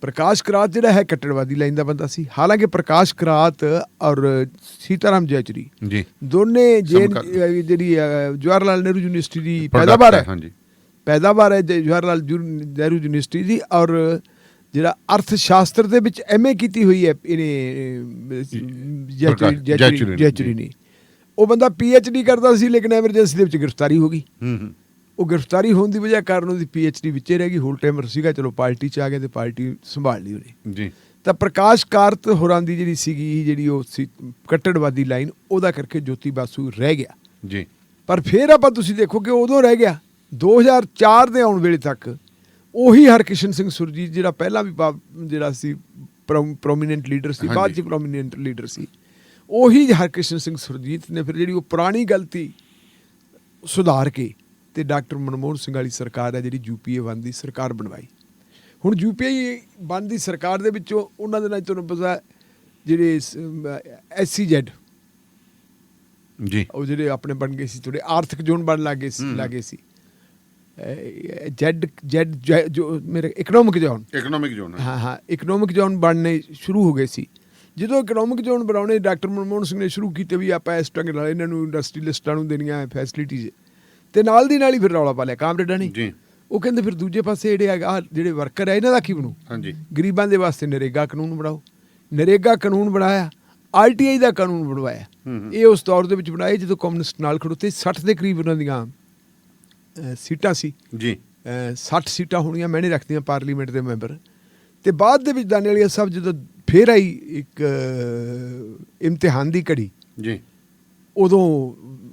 ਪ੍ਰਕਾਸ਼ ਕਰਾਤ ਜਿਹੜਾ ਹੈ ਕੱਟੜਵਾਦੀ ਲਾਈਨ ਦਾ ਬੰਦਾ ਸੀ। ਹਾਲਾਂਕਿ ਪ੍ਰਕਾਸ਼ ਕਰਾਤ ਔਰ ਸੀਤਾਰਾਮ ਜੈਚਰੀ ਜੀ। ਦੋਨੇ। ਜਿਹੜੀ ਜਵਾਹਰ ਲਾਲ ਨਹਿਰੂ ਯੂਨੀਵਰਸਿਟੀ ਦੀ ਪੈਦਾਵਾਰ ਹੈ। ਹਾਂਜੀ। ਪੈਦਾਵਾਰ ਹੈ ਜਵਾਹਰ ਲਾਲ ਨਹਿਰੂ ਯੂਨੀਵਰਸਿਟੀ ਦੀ ਔਰ ਜਿਹੜਾ ਅਰਥ ਸ਼ਾਸਤਰ ਦੇ ਵਿੱਚ ਐਮਏ ਕੀਤੀ ਹੋਈ ਹੈ ਇਹਨੇ ਜੈਚਰੀ ਨੇ, ਉਹ ਬੰਦਾ ਡੀ ਕਰਦਾ ਸੀ ਲੇਕਿਨ ਐਮਰਜੈਂਸੀ ਦੇ ਵਿੱਚ ਗ੍ਰਿਫਤਾਰੀ ਹੋ ਗਈ। ਹੂੰ ਉਹ ਗ੍ਰਿਫਤਾਰੀ ਹੋਣ ਦੀ ਵਜ੍ਹਾ ਕਾਰਨ ਉਹਦੀ ਡੀ ਵਿੱਚੇ ਰਹਿ ਗਈ। ਹੋਲ ਟਾਈਮਰ ਸੀਗਾ ਚਲੋ ਪਾਰਟੀ ਚ ਆ ਗਿਆ ਤੇ ਪਾਰਟੀ ਸੰਭਾਲ ਲਈ ਉਹਨੇ। ਜੀ। ਤਾਂ ਪ੍ਰਕਾਸ਼ ਕਾਰਤ ਹੋਰਾਂ ਦੀ ਜਿਹੜੀ ਸੀਗੀ ਜਿਹੜੀ ਉਹ ਸੀ ਕੱਟੜਵਾਦੀ ਲਾਈਨ ਉਹਦਾ ਕਰਕੇ ਜੋਤੀ ਬਾਸੂ ਰਹਿ ਗਿਆ। ਜੀ। ਪਰ ਫਿਰ ਆਪਾਂ ਤੁਸੀਂ ਦੇਖੋ ਕਿ ਉਦੋਂ ਰਹਿ ਗਿਆ। 2004 ਦੇ ਆਉਣ ਵੇਲੇ ਤੱਕ ਉਹੀ ਹਰਕਿਸ਼ਨ ਸਿੰਘ ਸੁਰਜੀਤ ਜਿਹੜਾ ਪਹਿਲਾਂ ਵੀ ਜਿਹੜਾ ਸੀ ਪ੍ਰੋਮੀਨੈਂਟ ਲੀਡਰ ਸੀ ਬਾਅਦ। ਚ ਪ੍ਰੋਮੀਨੈਂਟ ਲੀਡਰ ਸੀ ਉਹੀ ਹਰਕਿਸ਼ਨ ਸਿੰਘ ਸੁਰਜੀਤ ਨੇ ਫਿਰ ਜਿਹੜੀ ਉਹ ਪੁਰਾਣੀ ਗਲਤੀ ਸੁਧਾਰ ਕੇ ਤੇ ਡਾਕਟਰ ਮਨਮੋਹਨ ਸਿੰਘ ਵਾਲੀ ਸਰਕਾਰ ਹੈ ਜਿਹੜੀ ਯੂਪੀਏ ਵਨ ਦੀ ਸਰਕਾਰ ਬਣਵਾਈ ਹੁਣ ਯੂਪੀਏ ਵਨ ਦੀ ਸਰਕਾਰ ਦੇ ਵਿੱਚੋਂ ਉਹਨਾਂ ਦੇ ਨਾਲ ਤੁਹਾਨੂੰ ਪਤਾ ਜਿਹੜੇ ਐਸਸੀਜ਼ੈਡ ਜੀ ਉਹ ਜਿਹੜੇ ਆਪਣੇ ਬਣ ਗਏ ਸੀ ਥੋੜੇ ਆਰਥਿਕ ਜ਼ੋਨ ਬਣ ਲੱਗੇ ਸੀ। ਲੱਗੇ ਸੀ ਜੈਡ ਜੈਡ ਜੋ ਮੇਰੇ ਇਕਨੋਮਿਕ ਜ਼ੋਨ ਇਕਨੋਮਿਕ ਜ਼ੋਨ ਹਾਂ ਹਾਂ ਇਕਨੋਮਿਕ ਜ਼ੋਨ ਬਣਨੇ ਸ਼ੁਰੂ ਹੋ ਗਏ ਸੀ। ਜਦੋਂ ਇਕਨੋਮਿਕ ਜ਼ੋਨ ਬਣਾਉਣੇ ਡਾਕਟਰ ਮਨਮੋਹਨ ਸਿੰਘ ਨੇ ਸ਼ੁਰੂ ਕੀਤੇ ਵੀ ਆਪਾਂ ਇਸ ਢੰਗ ਨਾਲ ਇਹਨਾਂ ਨੂੰ ਇੰਡਸਟਰੀਲਿਸਟਾਂ ਨੂੰ ਦੇਣੀਆਂ ਫੈਸਿਲਿਟੀਜ਼ ਤੇ ਨਾਲ ਦੀ ਨਾਲ ਹੀ ਫਿਰ ਰੌਲਾ ਪਾ ਲਿਆ ਕਾਮਰੇਡਾਂ ਨੇ। ਜੀ। ਉਹ ਕਹਿੰਦੇ ਫਿਰ ਦੂਜੇ ਪਾਸੇ ਜਿਹੜੇ ਆਹ ਜਿਹੜੇ ਵਰਕਰ ਹੈ ਇਹਨਾਂ ਦਾ ਕੀ ਬਣੂ? ਹਾਂਜੀ। ਗਰੀਬਾਂ ਦੇ ਵਾਸਤੇ ਨਰੇਗਾ ਕਾਨੂੰਨ ਬਣਾਓ। ਨਰੇਗਾ ਕਾਨੂੰਨ ਬਣਾਇਆ ਆਰਟੀਆਈ ਦਾ ਕਾਨੂੰਨ ਬਣਵਾਇਆ। ਇਹ ਉਸ ਦੌਰ ਦੇ ਵਿੱਚ ਬਣਾਏ ਜਦੋਂ ਕਮਿਊਨਿਸਟ ਨਾਲ ਖੜੋਤੇ 60 ਦੇ ਕਰੀਬ ਉਹਨਾਂ ਦੀਆਂ ਸੀਟਾਂ ਸੀ। ਜੀ। ਅਹ, 60 ਸੀਟਾਂ ਹੋਣੀਆਂ ਮੈਨੇ ਰੱਖਦੀਆਂ ਪਾਰਲੀਮੈਂਟ ਦੇ ਮੈਂਬਰ। ਤੇ ਬਾਅਦ ਦੇ ਵਿੱਚ ਦਾਨੇਵਾਲੀਆ ਸਾਹਿਬ ਜਦੋਂ ਫੇਰ ਆਈ ਇੱਕ ਇਮਤਿਹਾਨ ਦੀ ਘੜੀ ਜੀ। ਉਦੋਂ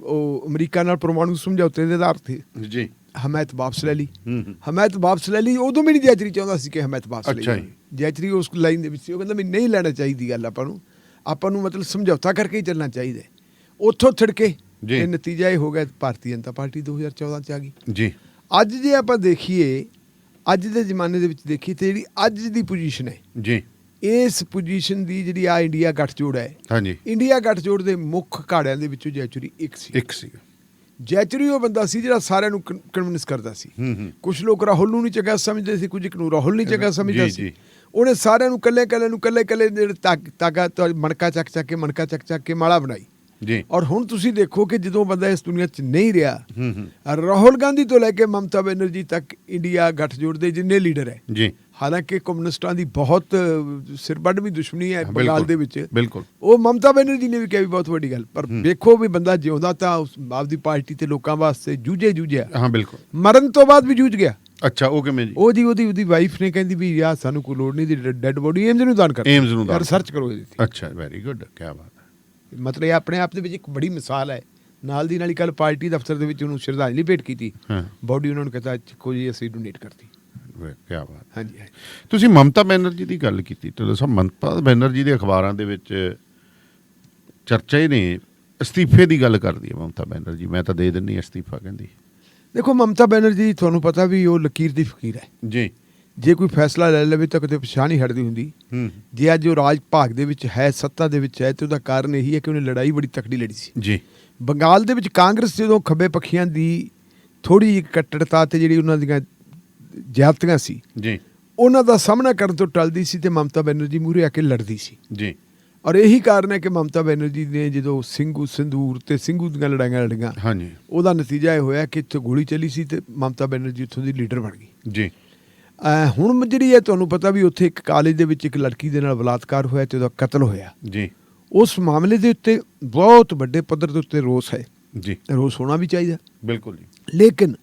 ਉਹ ਅਮਰੀਕਾ ਨਾਲ ਪਰਮਾਣੂ ਸਮਝੌਤੇ ਦੇ ਆਧਾਰ ਤੇ ਜੀ। ਹਮਾਇਤ ਵਾਪਸ ਲੈ ਲਈ। ਹੂੰ ਹੂੰ। ਹਮਾਇਤ ਵਾਪਸ ਲੈ ਲਈ ਉਦੋਂ ਵੀ ਨਹੀਂ ਜੈਚਰੀ ਚਾਹੁੰਦਾ ਸੀ ਕਿ ਹਮਾਇਤ ਵਾਪਸ ਅੱਛਾ ਲਈ ਜੀ। ਜੈਚਰੀ ਉਸ ਲਾਈਨ ਦੇ ਵਿੱਚ ਸੀ ਉਹ ਕਹਿੰਦਾ ਵੀ ਨਹੀਂ ਲੈਣਾ ਚਾਹੀਦੀ ਗੱਲ ਆਪਾਂ ਨੂੰ। ਆਪਾਂ ਨੂੰ ਮਤਲਬ ਸਮਝੌਤਾ ਕਰਕੇ ਹੀ ਚੱਲਣਾ ਚਾਹੀਦਾ ਹੈ। ਉੱਥੋਂ ਥੜਕੇ ਜੀ। ਇਹ ਨਤੀਜਾ ਇਹ ਹੋ ਗਿਆ ਭਾਰਤੀ ਜਨਤਾ ਪਾਰਟੀ 2014 ਚ ਆ ਗਈ। ਜੀ। ਅੱਜ ਜੇ ਆਪਾਂ ਦੇਖੀਏ ਅੱਜ ਦੇ ਜ਼ਮਾਨੇ ਦੇ ਵਿੱਚ ਦੇਖੀਏ ਤੇ ਜਿਹੜੀ ਅੱਜ ਦੀ ਪੋਜੀਸ਼ਨ ਹੈ ਜੀ। ਇਸ ਪੋਜੀਸ਼ਨ ਦੀ ਜਿਹੜੀ ਆ ਇੰਡੀਆ ਗੱਠਜੋੜ ਹੈ। ਹਾਂਜੀ। ਇੰਡੀਆ ਗੱਠਜੋੜ ਦੇ ਮੁੱਖ ਘਾੜਿਆਂ ਦੇ ਵਿੱਚੋਂ ਜੈਚੁਰੀ ਇੱਕ ਸੀ। ਇੱਕ ਸੀ। ਜੈਚੁਰੀ ਉਹ ਬੰਦਾ ਸੀ ਜਿਹੜਾ ਸਾਰਿਆਂ ਨੂੰ ਕਨਵਿੰਸ ਕਰਦਾ ਸੀ। ਹੂੰ ਹੂੰ। ਕੁਝ ਲੋਕ ਰਾਹੁਲ ਨੂੰ ਨਹੀਂ ਚੰਗਾ ਸਮਝਦੇ ਸੀ ਕੁਝ ਨੂੰ ਰਾਹੁਲ ਨਹੀਂ ਚੰਗਾ ਸਮਝਦਾ ਜੀ, ਸੀ। ਜੀ। ਉਹਨੇ ਸਾਰਿਆਂ ਨੂੰ ਕੱਲੇ ਕੱਲੇ ਨੂੰ ਕੱਲੇ ਕੱਲੇ ਜਿਹੜੇ ਤਾਕ- ਮਣਕਾ ਚੱਕ ਚੱਕ ਕੇ ਮਣਕਾ ਚੱਕ ਚੱਕ ਕੇ ਮਾਲਾ ਬਣਾਈ। ਜੀ। ਔਰ ਹੁਣ ਤੁਸੀਂ ਦੇਖੋ ਕਿ ਜਦੋਂ ਬੰਦਾ ਇਸ ਦੁਨੀਆ 'ਚ ਨਹੀਂ ਰਿਹਾ ਹੂੰ ਹੂੰ। ਰਾਹੁਲ ਗਾਂਧੀ ਤੋਂ ਲੈ ਕੇ ਮਮਤਾ ਬੈਨਰਜੀ ਤੱਕ ਇੰਡੀਆ ਗੱਠਜੋੜ ਦੇ ਜਿੰਨੇ ਲੀਡਰ ਹੈ। ਜੀ। ਹਾਲਾਂਕਿ ਕਮਿਊਨਿਸਟਾਂ ਦੀ ਬਹੁਤ ਅਹ, ਸਿਰਬੱਡ ਵੀ ਦੁਸ਼ਮਣੀ ਹੈ ਬੰਗਾਲ ਦੇ ਵਿੱਚ। ਬਿਲਕੁਲ। ਉਹ ਮਮਤਾ ਬੈਨਰਜੀ ਨੇ ਵੀ ਕਿਹਾ ਵੀ ਬਹੁਤ ਵੱਡੀ ਗੱਲ ਪਰ ਵੇਖੋ ਵੀ ਬੰਦਾ ਜਿਉਂਦਾ ਤਾਂ ਉਸ ਆਪਦੀ ਪਾਰਟੀ ਤੇ ਲੋਕਾਂ ਵਾਸਤੇ ਜੂਝੇ ਜੂਝਿਆ। ਹਾਂ ਬਿਲਕੁਲ। ਮਰਨ ਤੋਂ ਬਾਅਦ ਵੀ ਜੂਝ ਗਿਆ। ਅੱਛਾ ਉਹ ਕਿਵੇਂ ਜੀ? ਉਹ ਜੀ ਉਹਦੀ ਉਹਦੀ ਵਾਈਫ ਨੇ ਕਹਿੰਦੀ ਵੀ ਯਾ ਸਾਨੂੰ ਕੋਈ ਲੋੜ ਨਹੀਂ ਦੀ ਡੈੱਡ ਬੋਡੀ ਏਮਜ਼ ਨੂੰ ਦਾਨ ਕਰ। ਏਮਜ਼ ਨੂੰ ਦਾਨ ਕਰ। ਰਿਸਰਚ ਕਰੋ ਇਹਦੀ। ਅੱਛਾ ਵੈਰੀ ਗੁੱਡ ਕੀ ਬਾਤ। ਮਤਲਬ ਇਹ ਆਪਣੇ ਆਪ ਦੇ ਵਿੱਚ ਇੱਕ ਬੜੀ ਮਿਸਾਲ ਹੈ। ਨਾਲ ਦੀ ਨਾਲ ਹੀ ਕੱਲ ਪਾਰਟੀ ਦਫ਼ਤਰ ਦੇ ਵਿੱਚ ਉਹਨੂੰ ਸ਼ਰਧਾਂਜਲੀ ਭੇਟ ਕੀਤੀ। ਬੋਡੀ ਉਹਨਾਂ ਨੂੰ ਕਹਤਾ ਕੋਈ ਅਸੀਂ ਡੋਨੇਟ ਕਰਤੀ। ਕੀ ਬਾਤ। ਹਾਂਜੀ ਹਾਂਜੀ। ਤੁਸੀਂ ਮਮਤਾ ਬੈਨਰਜੀ ਦੀ ਗੱਲ ਕੀਤੀ। ਤੇ ਦੱਸੋ ਮਮਤਾ ਬੈਨਰਜੀ ਦੇ ਅਖਬਾਰਾਂ ਦੇ ਵਿੱਚ ਚਰਚਾ ਹੀ ਨੇ ਅਸਤੀਫੇ ਦੀ ਗੱਲ ਕਰਦੀ ਹੈ ਮਮਤਾ ਬੈਨਰਜੀ। ਮੈਂ ਤਾਂ ਦੇ ਦਿੰਨੀ ਅਸਤੀਫਾ ਕਹਿੰਦੀ। ਦੇਖੋ ਮਮਤਾ ਬੈਨਰਜੀ ਤੁਹਾਨੂੰ ਪਤਾ ਵੀ ਉਹ ਲਕੀਰ ਦੀ ਫਕੀਰ ਹੈ। ਜੀ। ਜੇ ਕੋਈ ਫੈਸਲਾ ਲੈ ਲਵੇ ਤਾਂ ਕਦੇ ਪਛਾਣ ਹੀ ਹਟਦੀ ਹੁੰਦੀ। ਹੂੰ। ਜੇ ਅੱਜ ਉਹ ਰਾਜ ਭਾਗ ਦੇ ਵਿੱਚ ਹੈ ਸੱਤਾ ਦੇ ਵਿੱਚ ਹੈ ਤੇ ਉਹਦਾ ਕਾਰਨ ਇਹੀ ਹੈ ਕਿ ਉਹਨੇ ਲੜਾਈ ਬੜੀ ਤਕੜੀ ਲੜੀ ਸੀ। ਜੀ। ਬੰਗਾਲ ਦੇ ਵਿੱਚ ਕਾਂਗਰਸ ਜਦੋਂ ਖੱਬੇ ਪੱਖੀਆਂ ਦੀ ਥੋੜੀ ਜਿਹੀ ਕੱਟੜਤਾ ਤੇ ਜਿਹੜੀ ਉਹਨਾਂ ਦੀਆਂ ਜ਼ਿਆਦਤੀਆਂ ਸੀ ਜੀ। ਉਹਨਾਂ ਦਾ ਸਾਹਮਣਾ ਕਰਨ ਤੋਂ ਟਲਦੀ ਸੀ ਤੇ ਮਮਤਾ ਬੈਨਰਜੀ ਮੂਹਰੇ ਆ ਕੇ ਲੜਦੀ ਸੀ। ਜੀ। ਔਰ ਇਹੀ ਕਾਰਨ ਹੈ ਕਿ ਮਮਤਾ ਬੈਨਰਜੀ ਨੇ ਜਦੋਂ ਸਿੰਘੂ ਸਿੰਦੂਰ ਤੇ ਸਿੰਘੂ ਦੀਆਂ ਲੜਾਈਆਂ ਲੜੀਆਂ ਹਾਂਜੀ। ਉਹਦਾ ਨਤੀਜਾ ਇਹ ਹੋਇਆ ਕਿ ਇੱਥੇ ਗੋਲੀ ਚੱਲੀ ਸੀ ਤੇ ਮਮਤਾ ਬੈਨਰਜੀ ਉੱਥੋਂ ਦੀ ਲੀਡਰ ਬਣ ਗਈ। ਜੀ। ਹੁਣ ਜਿਹੜੀ ਹੈ ਤੁਹਾਨੂੰ ਪਤਾ ਵੀ ਉੱਥੇ ਇੱਕ ਕਾਲਜ ਦੇ ਵਿੱਚ ਇੱਕ ਲੜਕੀ ਦੇ ਨਾਲ ਬਲਾਤਕਾਰ ਹੋਇਆ ਤੇ ਉਹਦਾ ਕਤਲ ਹੋਇਆ। ਜੀ। ਉਸ ਮਾਮਲੇ ਦੇ ਉੱਤੇ ਬਹੁਤ ਵੱਡੇ ਪੱਧਰ ਦੇ ਉੱਤੇ ਰੋਸ ਹੈ। ਜੀ। ਰੋਸ ਹੋਣਾ ਵੀ ਚਾਹੀਦਾ। ਬਿਲਕੁਲ ਜੀ। ਲੇਕਿਨ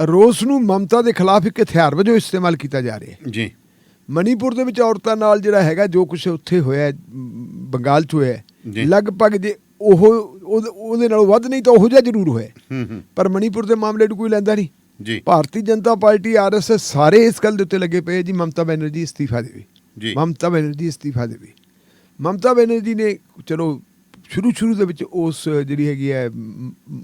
ਰੋਸ ਨੂੰ ਮਮਤਾ ਦੇ ਖਿਲਾਫ ਇੱਕ ਹਥਿਆਰ ਵਜੋਂ ਇਸਤੇਮਾਲ ਕੀਤਾ ਜਾ ਰਿਹਾ ਹੈ। ਜੀ। ਮਣੀਪੁਰ ਦੇ ਵਿੱਚ ਔਰਤਾਂ ਨਾਲ ਜਿਹੜਾ ਹੈਗਾ ਜੋ ਕੁਝ ਉੱਥੇ ਹੋਇਆ ਬੰਗਾਲ 'ਚ ਹੋਇਆ। ਲਗਭਗ ਜੇ ਉਹ ਉਹਦੇ- ਨਾਲੋਂ ਵੱਧ ਨਹੀਂ ਤਾਂ ਉਹੋ ਜਿਹਾ ਜ਼ਰੂਰ ਹੋਇਆ ਪਰ ਮਣੀਪੁਰ ਦੇ ਮਾਮਲੇ ਨੂੰ ਕੋਈ ਲੈਂਦਾ ਨਹੀਂ। ਜੀ। ਭਾਰਤੀ ਜਨਤਾ ਪਾਰਟੀ ਆਰਐਸਐਸ ਸਾਰੇ ਇਸ ਗੱਲ ਦੇ ਉੱਤੇ ਲੱਗੇ ਪਏ ਜੀ ਮਮਤਾ ਬੈਨਰਜੀ ਅਸਤੀਫਾ ਦੇਵੇ। ਜੀ। ਮਮਤਾ ਬੈਨਰਜੀ ਅਸਤੀਫਾ ਦੇਵੇ। ਮਮਤਾ ਬੈਨਰਜੀ ਨੇ ਚਲੋ ਸ਼ੁਰੂ ਸ਼ੁਰੂ ਦੇ ਵਿੱਚ ਉਸ ਜਿਹੜੀ ਹੈਗੀ ਹੈ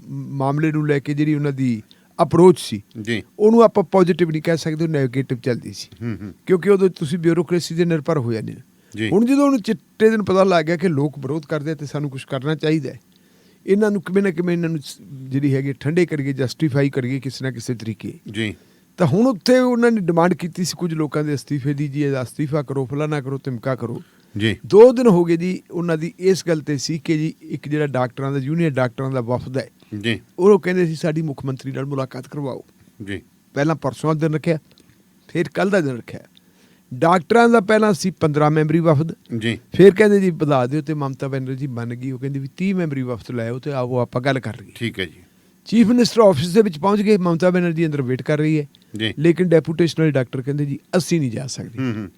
ਮਾਮਲੇ ਨੂੰ ਲੈ ਕੇ ਜਿਹੜੀ ਉਹਨਾਂ ਦੀ ਅਪਰੋਚ ਸੀ ਜੀ। ਉਹਨੂੰ ਆਪਾਂ ਪੋਜ਼ਿਟਿਵ ਨਹੀਂ ਕਹਿ ਸਕਦੇ ਨੈਗੇਟਿਵ ਚੱਲਦੀ ਸੀ। ਹੂੰ ਹੂੰ। ਕਿਉਂਕਿ ਉਦੋਂ ਤੁਸੀਂ ਬਿਊਰੋਕ੍ਰੇਸੀ ਦੇ ਨਿਰਭਰ ਹੋ ਜਾਂਦੇ। ਨੇ ਹੁਣ ਜਦੋਂ ਉਹਨੂੰ ਚਿੱਟੇ ਦਿਨ ਪਤਾ ਲੱਗ ਗਿਆ ਕਿ ਲੋਕ ਵਿਰੋਧ ਕਰਦੇ ਤੇ ਸਾਨੂੰ ਕੁਝ ਕਰਨਾ ਚਾਹੀਦਾ ਹੈ ਇਹਨਾਂ ਨੂੰ ਕਿਵੇਂ ਨਾ ਕਿਵੇਂ ਇਹਨਾਂ ਨੂੰ ਜਿਹੜੀ ਹੈਗੀ ਠੰਡੇ ਕਰੀਏ ਜਸਟੀਫਾਈ ਕਰੀਏ ਕਿਸੇ ਨਾ ਕਿਸੇ ਤਰੀਕੇ। ਜੀ। ਤਾਂ ਹੁਣ ਉੱਥੇ ਉਹਨਾਂ ਨੇ ਡਿਮਾਂਡ ਕੀਤੀ ਸੀ ਕੁਝ ਲੋਕਾਂ ਦੇ ਅਸਤੀਫੇ ਦੀ ਜੀ ਅਸਤੀਫਾ ਕਰੋ ਫਲਾਣਾ ਕਰੋ ਧਮਕਾ ਕਰੋ। ਜੀ। ਦੋ ਦਿਨ ਹੋ ਗਏ ਜੀ ਉਹਨਾਂ ਦੀ ਇਸ ਗੱਲ ਤੇ ਸੀ ਕਿ ਜੀ ਇੱਕ ਜਿਹੜਾ ਡਾਕਟਰਾਂ ਦਾ ਜੂਨੀਅਰ ਡਾਕਟਰਾਂ ਦਾ ਵਫਦ ਹੈ। ਜੀ। ਉਹ ਕਹਿੰਦੇ ਸੀ ਸਾਡੀ ਮੁੱਖ ਮੰਤਰੀ ਨਾਲ ਮੁਲਾਕਾਤ ਕਰਵਾਓ। ਜੀ। ਪਹਿਲਾਂ ਪਰਸੋਂ ਦਾ ਦਿਨ ਰੱਖਿਆ ਫਿਰ ਕੱਲ ਦਾ ਦਿਨ ਰੱਖਿਆ। ਡਾਕਟਰਾਂ ਦਾ ਪਹਿਲਾਂ ਸੀ 15 ਮੈਂਬਰੀ ਵਫਦ। ਜੀ। ਫਿਰ ਕਹਿੰਦੇ ਜੀ ਵਧਾ ਦਿਓ ਤੇ ਮਮਤਾ ਬੈਨਰਜੀ ਬਣ ਗਈ ਉਹ ਕਹਿੰਦੀ ਵੀ 30 ਮੈਂਬਰੀ ਵਫਦ ਲਾਇਓ ਤੇ ਆਓ ਆਪਾਂ ਗੱਲ ਕਰ ਲਈਏ। ਠੀਕ ਹੈ ਜੀ। ਚੀਫ ਮਿਨਿਸਟਰ ਆਫਿਸ ਦੇ ਵਿੱਚ ਪਹੁੰਚ ਗਏ ਮਮਤਾ ਬੈਨਰਜੀ ਅੰਦਰ ਵੇਟ ਕਰ ਰਹੀ ਹੈ। ਜੀ। ਲੇਕਿਨ ਡੈਪੂਟੇਸ਼ਨਲ ਡਾਕਟਰ ਕਹਿੰਦੇ ਜੀ ਅਸੀਂ ਨਹੀਂ ਜਾ ਸਕਦੇ। ਹੂੰ ਹੂੰ।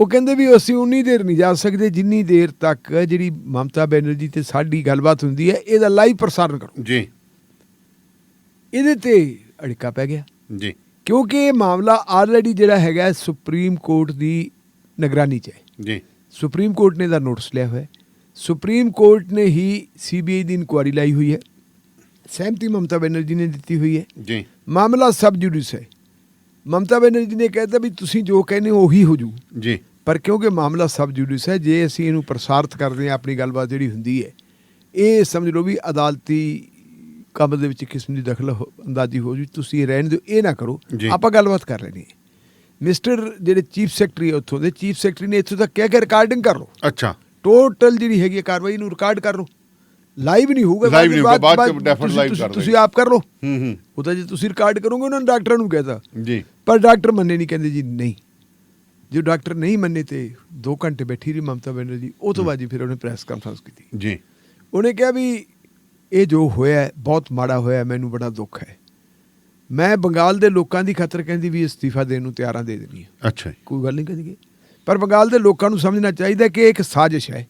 ਉਹ ਕਹਿੰਦੇ ਵੀ ਅਸੀਂ ਉਨੀ ਦੇਰ ਨਹੀਂ ਜਾ ਸਕਦੇ ਜਿੰਨੀ ਦੇਰ ਤੱਕ ਜਿਹੜੀ ਮਮਤਾ ਬੈਨਰਜੀ ਤੇ ਸਾਡੀ ਗੱਲਬਾਤ ਹੁੰਦੀ ਹੈ ਇਹਦਾ ਲਾਈਵ ਪ੍ਰਸਾਰਣ ਕਰੋ। ਜੀ। ਇਹਦੇ ਤੇ ਅੜਿੱਕਾ ਪੈ ਗਿਆ। ਜੀ। ਕਿਉਂਕਿ ਇਹ ਮਾਮਲਾ ਆਲਰੇਡੀ ਜਿਹੜਾ ਹੈਗਾ ਸੁਪਰੀਮ ਕੋਰਟ ਦੀ ਨਿਗਰਾਨੀ 'ਚ ਹੈ। ਜੀ। ਸੁਪਰੀਮ ਕੋਰਟ ਨੇ ਦਾ ਨੋਟਿਸ ਲਿਆ ਹੋਇਆ ਹੈ। ਸੁਪਰੀਮ ਕੋਰਟ ਨੇ ਹੀ ਸੀਬੀਆਈ ਦੀ ਇਨਕੁਆਰੀ ਲਾਈ ਹੋਈ ਹੈ। ਸਹਿਮਤੀ ਮਮਤਾ ਬੈਨਰਜੀ ਨੇ ਦਿੱਤੀ ਹੋਈ ਹੈ। ਜੀ। ਮਾਮਲਾ ਸਬ ਜੁਡਿਸ ਹੈ। ਮਮਤਾ ਬੈਨਰਜੀ ਨੇ ਕਹਿਤਾ ਵੀ ਤੁਸੀਂ ਜੋ ਕਹਿੰਦੇ ਹੋ ਉਹੀ ਹੋ ਜੂ। ਜੀ। ਪਰ ਕਿਉਂਕਿ ਮਾਮਲਾ ਸਬ ਜੁਡਿਸ ਹੈ ਜੇ ਅਸੀਂ ਇਹਨੂੰ ਪ੍ਰਸਾਰਿਤ ਕਰਦੇ ਹਾਂ ਆਪਣੀ ਗੱਲਬਾਤ ਜਿਹੜੀ ਹੁੰਦੀ ਹੈ ਇਹ ਸਮਝ ਲਓ ਵੀ ਅਦਾਲਤੀ ਕੰਮ ਦੇ ਵਿੱਚ ਕਿਸਮ ਦੀ ਦਖਲ ਅੰਦਾਜ਼ੀ ਹੋ ਜੂ ਤੁਸੀਂ ਰਹਿਣ ਦਿਓ ਇਹ ਨਾ ਕਰੋ। ਆਪਾਂ ਗੱਲਬਾਤ ਕਰ ਲੈਣੀ ਹੈ। ਮਿਸਟਰ ਜਿਹੜੇ ਚੀਫ ਸੈਕਟਰੀ ਹੈ ਉੱਥੋਂ ਦੇ ਚੀਫ ਸੈਕਟਰੀ ਨੇ ਇੱਥੋਂ ਤੱਕ ਕਿਹਾ ਕਿ ਰਿਕਾਰਡਿੰਗ ਕਰ ਲਓ। ਅੱਛਾ। ਟੋਟਲ ਜਿਹੜੀ ਹੈਗੀ ਕਾਰਵਾਈ ਨੂੰ ਰਿਕਾਰਡ ਕਰ ਲਓ। ਲਾਈਵ ਨਹੀਂ ਹੋਊਗਾ Live ਨਹੀਂ ਹੋਊਗਾ, ਬਾਅਦ ਚ live ਤੁਸੀਂ- ਕਰ ਤੁਸੀਂ। ਆਪ ਕਰ ਲਓ। ਹੂੰ ਹੂੰ। ਉਹ ਤਾਂ ਜੇ ਤੁਸੀਂ ਰਿਕਾਰਡ ਕਰੋਗੇ ਉਹਨਾਂ ਨੇ ਡਾਕਟਰਾਂ ਨੂੰ ਕਹਿਤਾ। ਜੀ। ਪਰ ਡਾਕਟਰ ਮੰਨੇ ਨਹੀਂ ਕਹਿੰਦੇ ਜੀ ਨਹੀਂ। ਜੋ ਡਾਕਟਰ ਨਹੀਂ ਮੰਨੇ ਤੇ 2 ਘੰਟੇ ਬੈਠੀ ਰਹੀ ਮਮਤਾ ਬੈਨਰਜੀ ਉਹ ਤੋਂ ਬਾਅਦ ਜੀ ਫਿਰ ਉਹਨੇ ਪ੍ਰੈਸ ਕਾਨਫਰੰਸ ਕੀਤੀ। ਜੀ। ਉਹਨੇ ਕਿਹਾ ਵੀ ਇਹ ਜੋ ਹੋਇਆ ਬਹੁਤ ਮਾੜਾ ਹੋਇਆ ਮੈਨੂੰ ਬੜਾ ਦੁੱਖ ਹੈ। ਮੈਂ ਬੰਗਾਲ ਦੇ ਲੋਕਾਂ ਦੀ ਖਾਤਰ ਕਹਿੰਦੀ ਵੀ ਅਸਤੀਫਾ ਦੇਣ ਨੂੰ ਤਿਆਰਾਂ ਦੇ ਦੇਣੀ ਹੈ। ਅੱਛਾ ਕੋਈ ਗੱਲ ਨਹੀਂ ਕਹਿੰਦੀ ਪਰ ਬੰਗਾਲ ਦੇ ਲੋਕਾਂ ਨੂੰ ਸਮਝਣਾ ਚਾਹੀਦਾ ਕਿ ਇਹ ਇੱਕ ਸਾਜ਼ਿਸ਼ ਹੈ।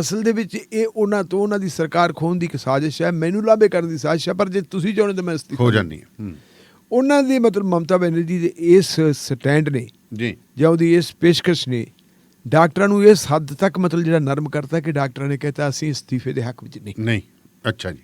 ਅਸਲ ਦੇ ਵਿੱਚ ਇਹ ਉਹਨਾਂ ਤੋਂ ਉਹਨਾਂ ਦੀ ਸਰਕਾਰ ਖੋਣ ਦੀ ਇੱਕ ਸਾਜ਼ਿਸ਼ ਹੈ ਮੈਨੂੰ ਲਾਭੇ ਕਰਨ ਦੀ ਸਾਜ਼ਿਸ਼ ਹੈ ਪਰ ਜੇ ਤੁਸੀਂ ਚਾਹੁੰਦੇ ਤਾਂ ਮੈਂ ਅਸਤੀਫਾ ਹੋ ਹੈ। ਹੂੰ। ਉਹਨਾਂ ਦੇ ਮਤਲਬ ਮਮਤਾ ਬੈਨਰਜੀ ਦੇ ਇਸ ਸਟੈਂਡ ਨੇ ਜੀ। ਜਾਂ ਉਹਦੀ ਇਸ ਪੇਸ਼ਕਸ਼ ਨੇ ਡਾਕਟਰਾਂ ਨੂੰ ਇਸ ਹੱਦ ਤੱਕ ਮਤਲਬ ਜਿਹੜਾ ਨਰਮ ਕਰਤਾ ਕਿ ਡਾਕਟਰਾਂ ਨੇ ਕਹਿਤਾ ਅਸੀਂ ਅਸਤੀਫੇ ਦੇ ਹੱਕ ਵਿੱਚ ਨਹੀਂ। ਨਹੀਂ। ਅੱਛਾ ਜੀ।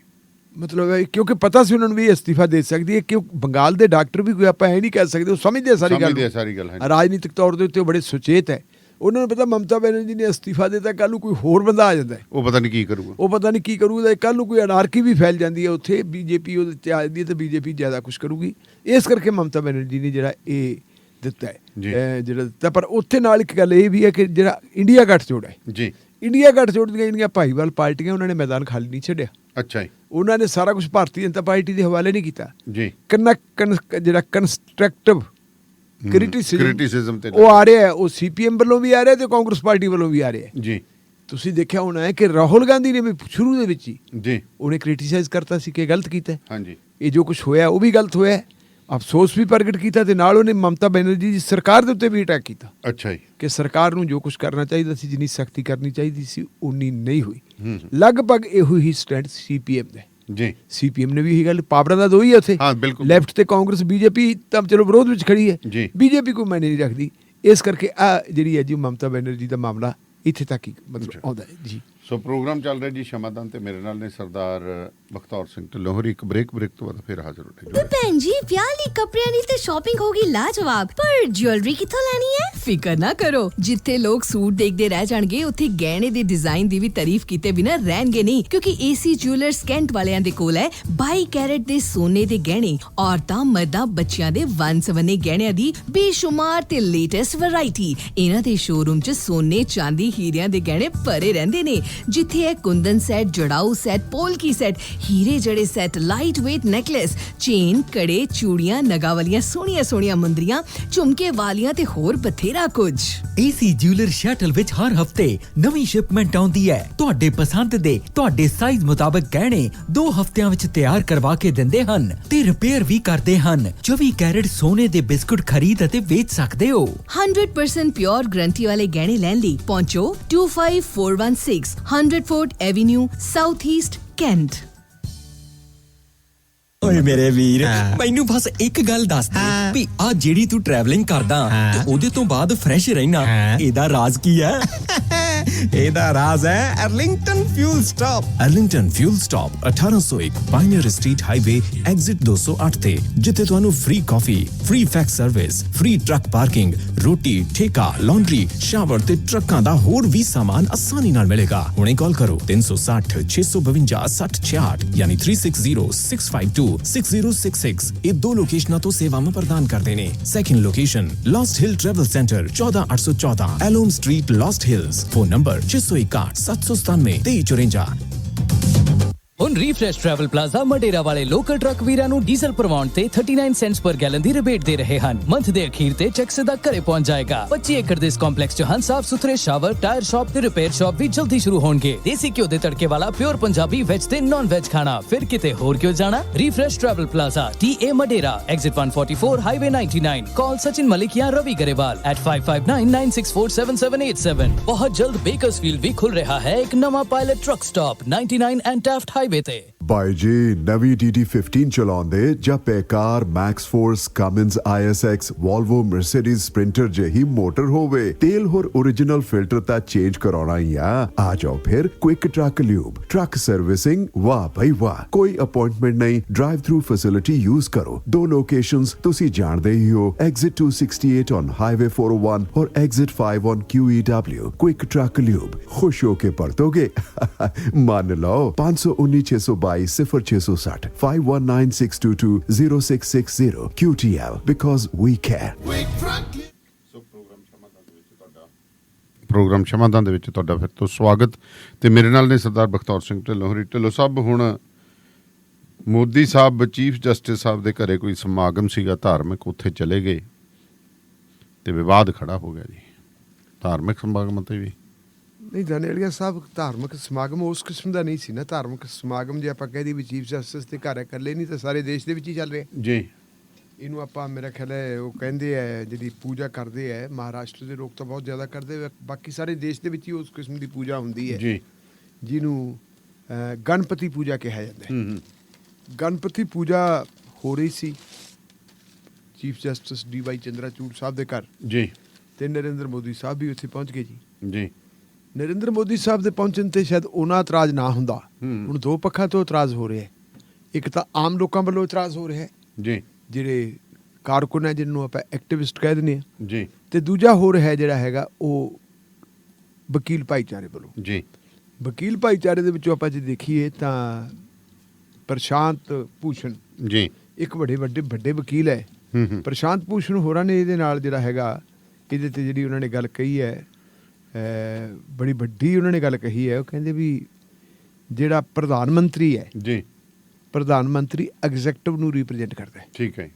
ਮਤਲਬ ਹੈ ਕਿਉਂਕਿ ਪਤਾ ਸੀ ਉਹਨਾਂ ਨੂੰ ਵੀ ਅਸਤੀਫਾ ਦੇ ਸਕਦੀ ਹੈ ਕਿਉਂ ਬੰਗਾਲ ਦੇ ਡਾਕਟਰ ਵੀ ਕੋਈ ਆਪਾਂ ਇਹ ਨਹੀਂ ਕਹਿ ਸਕਦੇ ਉਹ ਸਮਝਦੇ ਆ ਸਾਰੀ ਗੱਲ ਸਮਝਦੇ ਆ। ਸਾਰੀ ਗੱਲ, ਹਾਂਜੀ। ਰਾਜਨੀਤਿਕ ਤੌਰ ਦੇ ਉੱਤੇ ਉਹ ਬੜੇ ਸੁਚੇਤ ਹੈ। ਉਹਨਾਂ ਨੂੰ ਪਤਾ ਮਮਤਾ ਬੈਨਰਜੀ ਨੇ ਅਸਤੀਫਾ ਦਿੱਤਾ ਕੱਲ ਨੂੰ ਕੋਈ ਹੋਰ ਬੰਦਾ ਆ ਜਾਂਦਾ ਹੈ। ਉਹ ਪਤਾ ਨਹੀਂ ਕੀ ਕਰੂਗਾ। ਉਹ ਪਤਾ ਨਹੀਂ ਕੀ ਕਰੂਗਾ ਕੱਲ ਨੂੰ ਕੋਈ ਅਨਾਰਕੀ ਵੀ ਫੈਲ ਜਾਂਦੀ ਹੈ ਉੱਥੇ ਬੀਜੇਪੀ ਉਹਦੇ ਤੇ ਆ ਜਾਂਦੀ ਹੈ ਤੇ ਬੀਜੇਪੀ ਜ਼ਿਆਦਾ ਕੁਝ ਕਰੂਗੀ। ਇਸ ਕਰਕੇ ਮਮਤਾ ਬੈਨਰਜੀ ਨੇ ਜਿਹੜਾ ਇਹ ਦਿੱਤਾ ਹੈ ਜਿਹੜਾ ਦਿੱਤਾ ਪਰ ਉੱਥੇ ਨਾਲ ਇੱਕ ਗੱਲ ਇਹ ਵੀ ਹੈ ਕਿ ਜਿਹੜਾ ਇੰਡੀਆ ਗੱਠਜੋੜ ਹੈ ਜੀ। ਇੰਡੀਆ ਗੱਠਜੋੜ ਦੀਆਂ ਜਿਹੜੀਆਂ ਭਾਈਵਾਲ ਪਾਰਟੀਆਂ ਉਹਨਾਂ ਨੇ ਮੈਦਾਨ ਖਾਲੀ ਨਹੀਂ ਛੱਡਿਆ। ਅੱਛਾ ਜੀ। ਉਹਨਾਂ ਨੇ ਸਾਰਾ ਕੁਝ ਭਾਰਤੀ ਜਨਤਾ ਪਾਰਟੀ ਦੇ ਹਵਾਲੇ ਨਹੀਂ ਕੀਤਾ। ਜੀ। ਕਨਕ ਕਨ- ਜਿਹੜਾ ਕੰਸਟਰਕਟਿਵ ਕ੍ਰਿਟਿਸਿਜ਼ਮ ਤੇ ਉਹ ਆ ਰਿਹਾ ਹੈ, ਉਹ ਸੀਪੀਐਮ ਵੱਲੋਂ ਵੀ ਆ ਰਿਹਾ ਤੇ ਕਾਂਗਰਸ ਪਾਰਟੀ ਵੱਲੋਂ ਵੀ ਆ ਰਿਹਾ। ਜੀ। ਤੁਸੀਂ ਦੇਖਿਆ ਹੋਣਾ ਹੈ ਕਿ ਰਾਹੁਲ ਗਾਂਧੀ ਨੇ ਵੀ ਸ਼ੁਰੂ ਦੇ ਵਿੱਚ ਹੀ ਜੀ। ਉਹਨੇ ਕ੍ਰਿਟਿਸਾਈਜ਼ ਕਰਤਾ ਸੀ ਕਿ ਗਲਤ ਕੀਤਾ। ਹਾਂਜੀ। ਇਹ ਜੋ ਕੁਝ ਹੋਇਆ ਉਹ ਵੀ ਗਲਤ ਹੋਇਆ। ਅਫਸੋਸ ਵੀ ਪ੍ਰਗਟ ਕੀਤਾ ਤੇ ਨਾਲ ਉਹਨੇ ਮਮਤਾ ਬੈਨਰਜੀ ਦੀ ਸਰਕਾਰ ਦੇ ਉੱਤੇ ਵੀ ਅਟੈਕ ਕੀਤਾ ਅੱਛਾ ਜੀ ਕਿ ਸਰਕਾਰ ਨੂੰ ਜੋ ਕੁਝ ਕਰਨਾ ਚਾਹੀਦਾ ਸੀ ਜਿੰਨੀ ਸਖਤੀ ਕਰਨੀ ਚਾਹੀਦੀ ਸੀ ਉਨੀ ਨਹੀਂ ਹੋਈ। ਲਗਭਗ ਇਹੋ ਹੀ ਸਟੈਂਡ ਸੀਪੀਐਮ ਦਾ। ਜੀ ਸੀਪੀਐਮ ਨੇ ਵੀ ਇਹੀ ਗੱਲ ਪਾਵਰਾਂ ਦਾ ਦੋ ਹੀ ਉੱਥੇ ਹਾਂ, ਬਿਲਕੁਲ। ਲੈਫਟ ਤੇ ਕਾਂਗਰਸ ਬੀਜੇਪੀ ਤਾਂ ਚਲੋ ਵਿਰੋਧ ਵਿੱਚ ਖੜੀ ਹੈ। ਬੀਜੇਪੀ ਕੋਈ ਮਾਇਨੇ ਨਹੀਂ ਰੱਖਦੀ ਇਸ ਕਰਕੇ ਆ ਜਿਹੜੀ ਹੈ ਜੀ ਮਮਤਾ ਬੈਨਰਜੀ ਦਾ ਮਾਮਲਾ ਇੱਥੇ ਤੱਕ ਹੀ ਮਤਲਬ। ਆਉਂਦਾ ਹੈ ਜੀ ਸੋ ਪ੍ਰੋਗਰਾਮ ਚੱਲ ਰਿਹਾ ਜੀ ਸ਼ਮਾਦਾਨ ਤੇ ਮੇਰੇ ਨਾਲ ਨੇ ਸਰਦਾਰ ਬਖਤੌਰ ਸਿੰਘ ਢਿੱਲੋਂ। ਹੋਰੀ ਇੱਕ ਬ੍ਰੇਕ ਬ੍ਰੇਕ ਤੋਂ ਬਾਅਦ ਫਿਰ ਹਾਜ਼ਰ ਤੇ ਹੋਣਗੇ ਭੈਣ ਜੀ ਵਿਆਹ ਲਈ ਕੱਪੜਿਆਂ ਦੀ ਤੇ ਸ਼ਾਪਿੰਗ ਹੋ ਗਈ ਲਾਜਵਾਬ ਪਰ ਜੁਐਲਰੀ ਕਿੱਥੋਂ ਲੈਣੀ ਹੈ? ਫਿਕਰ ਨਾ ਕਰੋ ਜਿੱਥੇ ਲੋਕ ਸੂਟ ਦੇਖਦੇ ਰਹਿ ਜਾਣਗੇ ਉੱਥੇ ਗਹਿਣੇ ਦੇ ਡਿਜ਼ਾਈਨ ਦੀ ਵੀ ਤਾਰੀਫ ਕੀਤੇ ਬਿਨਾਂ ਰਹਿਣਗੇ ਨਹੀਂ ਕਿਉਂਕਿ ਏਸੀ ਜੁਐਲਰਸ ਕੈਂਟ ਵਾਲਿਆਂ ਦੇ ਕੋਲ ਹੈ 22 ਕੈਰਟ ਦੇ ਸੋਨੇ ਦੇ ਗਹਿਣੇ ਔਰਤਾਂ ਮਰਦਾਂ ਬੱਚਿਆਂ ਦੇ ਵੰਨ-ਸਵੰਨੇ ਗਹਿਣਿਆਂ ਦੀ ਬੇਸ਼ੁਮਾਰ ਤੇ ਲੇਟੈਸਟ ਵੈਰਾਈਟੀ ਇਹਨਾਂ ਦੇ ਸ਼ੋਰੂਮ 'ਚ ਸੋਨੇ ਚਾਂਦੀ ਹੀਰਿਆਂ ਦੇ ਗਹਿਣੇ ਭਰੇ ਰਹਿੰਦੇ ਨੇ। ਜਿੱਥੇ ਹੈ ਕੁੰਦਨ ਸੈੱਟ ਜੜਾਊ ਸੈੱਟ ਪੋਲਕੀ ਸੈੱਟ ਹੀਰੇ ਜੜੇ set light weight necklace chain ਕੜੇ ਚੂੜੀਆਂ ਨਗਾਂ ਵਾਲੀਆਂ ਸੋਹਣੀਆਂ ਸੋਹਣੀਆਂ ਮੁੰਦਰੀਆਂ ਝੁਮਕੇ ਵਾਲੀਆਂ ਤੇ ਹੋਰ ਬਥੇਰਾ ਕੁਝ ਏਸੀ ਜਿਊਲਰ ਸ਼ਟਲ ਵਿੱਚ ਹਰ ਹਫ਼ਤੇ ਨਵੀਂ ਸ਼ਿਪਮੈਂਟ ਆਉਂਦੀ ਹੈ ਤੁਹਾਡੇ ਪਸੰਦ ਦੇ ਤੁਹਾਡੇ ਸਾਈਜ਼ ਮੁਤਾਬਕ ਗਹਿਣੇ 2 ਹਫ਼ਤਿਆਂ ਵਿੱਚ ਤਿਆਰ ਕਰਵਾ ਕੇ ਦਿੰਦੇ ਹਨ ਤੇ ਰਿਪੇਅਰ ਵੀ ਕਰਦੇ ਹਨ 24 ਕੈਰਟ ਸੋਨੇ ਦੇ ਬਿਸਕੁਟ ਖਰੀਦ ਅਤੇ ਵੇਚ ਸਕਦੇ ਹੋ 100% ਪਿਓਰ ਗਰੰਟੀ ਵਾਲੇ ਗਹਿਣੇ ਲੈਣ ਲਈ ਪਹੁੰਚੋ 25416 100 fort avenue south east Kent ਓਏ ਮੇਰੇ ਵੀਰ ਮੈਨੂੰ ਬਸ ਇੱਕ ਗੱਲ ਦੱਸ ਦੇ ਵੀ ਆ ਜਿਹੜੀ ਤੂੰ ਟਰੈਵਲਿੰਗ ਕਰਦਾ ਤੇ ਉਹਦੇ ਤੋਂ ਬਾਅਦ ਫਰੈਸ਼ ਰਹਿਣਾ ਇਹਦਾ ਰਾਜ਼ ਕੀ ਹੈ? ਇਹਦਾ ਰਾਜ਼ ਹੈ Arlington fuel stop Arlington fuel stop 1801 pioneer street highway exit 208 ਤੇ ਜਿੱਥੇ ਤੁਹਾਨੂੰ free coffee free fax service free truck parking ਰੋਟੀ ਠੇਕਾ ਲਾਂਡਰੀ ਸ਼ਾਵਰ ਤੇ ਟਰੱਕਾਂ ਦਾ ਹੋਰ ਵੀ ਸਾਮਾਨ ਆਸਾਨੀ ਨਾਲ ਮਿਲੇਗਾ ਹੁਣੇ ਕਾਲ ਕਰੋ 360 652 6066 ਯਾਨੀ 360652 6066 ਇਹ ਦੋ ਲੋਕੇਸ਼ਨਾਂ ਤੋਂ ਸੇਵਾਵਾਂ ਪ੍ਰਦਾਨ ਕਰਦੇ ਨੇ second location Lost Hill travel centre 14814 ਐਲੋਮ street Lost Hills phone number 661 797 2354 ਹੁਣ ਰੀਫਰੈਸ਼ ਟਰੈਵਲ ਪਲਾਜ਼ਾ ਮਡੇਰਾ ਵਾਲੇ ਲੋਕਲ ਟਰੱਕ ਵੀਰਾਂ ਨੂੰ ਡੀਜ਼ਲ ਭਰਵਾਉਣ ਤੇ 39 ਸੈਂਟਸ ਪਰ ਗੈਲਨ ਦੀ ਰਿਬੇਟ ਦੇ ਰਹੇ ਹਨ ਮੰਥ ਦੇ ਅਖੀਰ ਤੇ ਚੈੱਕ ਸਿੱਧਾ ਘਰੇ ਪਹੁੰਚ ਜਾਏਗਾ 25 ਏਕੜ ਦੇ ਇਸ ਕੰਪਲੈਕਸ 'ਚ ਹਨ ਸਾਫ਼ ਸੁਥਰੇ ਸ਼ਾਵਰ ਟਾਇਰ ਸ਼ਾਪ ਤੇ ਰਿਪੇਅਰ ਸ਼ਾਪ ਵੀ ਜਲਦੀ ਸ਼ੁਰੂ ਹੋਣਗੇ ਦੇਸੀ ਘਿਓ ਦੇ ਤੜਕੇ ਵਾਲਾ ਪਿਓਰ ਪੰਜਾਬੀ ਵੈਜ ਤੇ ਨਾਨ ਵੈਜ ਖਾਣਾ ਫਿਰ ਕਿਤੇ ਹੋਰ ਕਿਉਂ ਜਾਣਾ refresh travel plaza T A Madera exit 144 highway 99 call Sachin Malik ਜਾਂ ਰਵੀ ਗਰੇਵਾਲ at 5599647787 ਬਹੁਤ ਜਲਦ ਬੇਕਰਸਫੀਲਡ ਵੀ ਖੁੱਲ ਰਿਹਾ ਹੈ ਇੱਕ ਨਵਾਂ pilot truck stop 99 and Taft highway ਤੇ ਬਾਈ ਜੀ ਨਵੀਂ DD15 ਚਲਾਉਂਦੇ ਜਾਂ ਬੇਕਾਰ max force Cummins ISX Volvo Mercedes Sprinter ਜਿਹੀ ਮੋਟਰ ਹੋਵੇ ਤੇਲ ਹੋਰ origignal ਫਿਲਟਰ ਤਾਂ ਚੇਂਜ ਕਰਾਉਣਾ ਹੀ ਆ ਆ ਜਾਓ ਫਿਰ quick truck lube truck servicing ਵਾਹ ਭਾਈ ਵਾਹ ਕੋਈ ਅਪਾਇੰਟਮੈਂਟ ਨਹੀਂ ਡਰਾਈਵ ਥਰੂ ਫੈਸਿਲਿਟੀ ਯੂਜ਼ ਕਰੋ ਦੋ ਲੋਕੇਸ਼ਨਸ ਤੁਸੀਂ ਜਾਣਦੇ ਹੀ ਹੋ exit 268 on highway 401 or exit 5 on QEW quick truck lube ਖੁਸ਼ ਹੋ ਕੇ ਪਰਤੋਗੇ ਮੰਨ ਲਓ 519 0660 5196220660 QTL because we care. Program Shamadan ਦੇ ਵਿੱਚ ਤੁਹਾਡਾ ਫਿਰ ਤੋਂ ਸਵਾਗਤ ਤੇ ਮੇਰੇ ਨਾਲ ਨੇ ਸਰਦਾਰ ਬਖਤੌਰ ਸਿੰਘ ਢਿੱਲੋਂ, ਹੋਰੀ ਢਿੱਲੋਂ ਸਾਹਿਬ। ਹੁਣ ਮੋਦੀ ਸਾਹਿਬ, ਚੀਫ ਜਸਟਿਸ ਸਾਹਿਬ ਦੇ ਘਰੇ ਕੋਈ ਸਮਾਗਮ ਸੀਗਾ, ਧਾਰਮਿਕ ਉੱਥੇ ਚਲੇ ਗਏ ਤੇ ਵਿਵਾਦ ਖੜਾ ਹੋ ਗਿਆ ਜੀ। ਧਾਰਮਿਕ ਸਮਾਗਮ ਤੇ ਵੀ। ਨਹੀਂ ਦਾਨੇਲੀਆ ਸਾਹਿਬ ਧਾਰਮਿਕ ਸਮਾਗਮ ਉਸ ਕਿਸਮ ਦਾ ਨਹੀਂ ਸੀ ਨਾ ਧਾਰਮਿਕ ਸਮਾਗਮ ਜੇ ਆਪਾਂ ਕਹਿ ਦਈਏ ਵੀ ਚੀਫ ਜਸਟਿਸ ਦੇ ਘਰ ਇਕੱਲੇ ਨਹੀਂ ਤਾਂ ਸਾਰੇ ਦੇਸ਼ ਦੇ ਵਿੱਚ ਹੀ ਚੱਲ ਰਿਹਾ। ਜੀ। ਇਹਨੂੰ ਆਪਾਂ ਮੇਰਾ ਖਿਆਲ ਹੈ ਉਹ ਕਹਿੰਦੇ ਆ ਜਿਹੜੀ ਪੂਜਾ ਕਰਦੇ ਆ ਮਹਾਰਾਸ਼ਟਰ ਦੇ ਲੋਕ ਤਾਂ ਬਹੁਤ ਜ਼ਿਆਦਾ ਕਰਦੇ ਬਾਕੀ ਸਾਰੇ ਦੇਸ਼ ਦੇ ਵਿੱਚ ਹੀ ਉਸ ਕਿਸਮ ਦੀ ਪੂਜਾ ਹੁੰਦੀ ਹੈ। ਜੀ। ਜਿਹਨੂੰ ਗਣਪਤੀ ਪੂਜਾ ਕਿਹਾ ਜਾਂਦਾ ਹੈ। ਹੂੰ ਹੂੰ। ਗਣਪਤੀ ਪੂਜਾ ਹੋ ਰਹੀ ਸੀ chief justice D Y Chandrachud ਸਾਹਿਬ ਦੇ ਘਰ। ਜੀ। ਤੇ ਨਰਿੰਦਰ ਮੋਦੀ ਸਾਹਿਬ ਵੀ ਉੱਥੇ ਪਹੁੰਚ ਗਏ ਜੀ। ਜੀ। ਨਰਿੰਦਰ ਮੋਦੀ ਸਾਹਿਬ ਦੇ ਪਹੁੰਚਣ ਤੇ ਸ਼ਾਇਦ ਉਹਨਾਂ ਇਤਰਾਜ਼ ਨਾ ਹੁੰਦਾ। ਹੁਣ ਦੋ ਪੱਖਾਂ ਤੋਂ ਇਤਰਾਜ਼ ਹੋ ਰਿਹਾ ਹੈ। ਇੱਕ ਤਾਂ ਆਮ ਲੋਕਾਂ ਵੱਲੋਂ ਇਤਰਾਜ਼ ਹੋ ਰਿਹਾ ਹੈ। ਜੀ। ਜਿਹੜੇ ਕਾਰਕੁਨ ਹੈ ਜਿਹਨੂੰ ਆਪਾਂ ਐਕਟਿਵਿਸਟ ਕਹਿ ਦਿੰਦੇ ਆ ਜੀ। ਤੇ ਦੂਜਾ ਹੋ ਰਿਹਾ ਹੈ ਜਿਹੜਾ ਹੈਗਾ ਉਹ ਵਕੀਲ ਭਾਈਚਾਰੇ ਵੱਲੋਂ। ਜੀ। ਵਕੀਲ ਭਾਈਚਾਰੇ ਦੇ ਵਿੱਚੋਂ ਆਪਾਂ ਜੇ ਦੇਖੀਏ ਤਾਂ ਪ੍ਰਸ਼ਾਂਤ ਭੂਸ਼ਣ ਜੀ। ਇੱਕ ਵੱਡੇ ਵੱਡੇ ਵੱਡੇ ਵਕੀਲ ਹੈ। ਹੂੰ ਹੂੰ। ਪ੍ਰਸ਼ਾਂਤ ਭੂਸ਼ਣ ਹੋਰਾਂ ਨੇ ਇਹਦੇ ਨਾਲ ਜਿਹੜਾ ਹੈਗਾ ਇਹਦੇ ਤੇ ਜਿਹੜੀ ਉਹਨਾਂ ਨੇ ਗੱਲ ਕਹੀ ਹੈ ਬੜੀ ਵੱਡੀ ਉਹਨਾਂ ਨੇ ਗੱਲ ਕਹੀ ਹੈ ਉਹ ਕਹਿੰਦੇ ਵੀ ਜਿਹੜਾ ਪ੍ਰਧਾਨ ਮੰਤਰੀ ਹੈ ਜੀ। ਪ੍ਰਧਾਨ ਮੰਤਰੀ ਐਗਜ਼ੈਕਟਿਵ ਨੂੰ ਰਿਪਰੈਜ਼ੈਂਟ ਕਰਦਾ ਹੈ। ਠੀਕ ਹੈ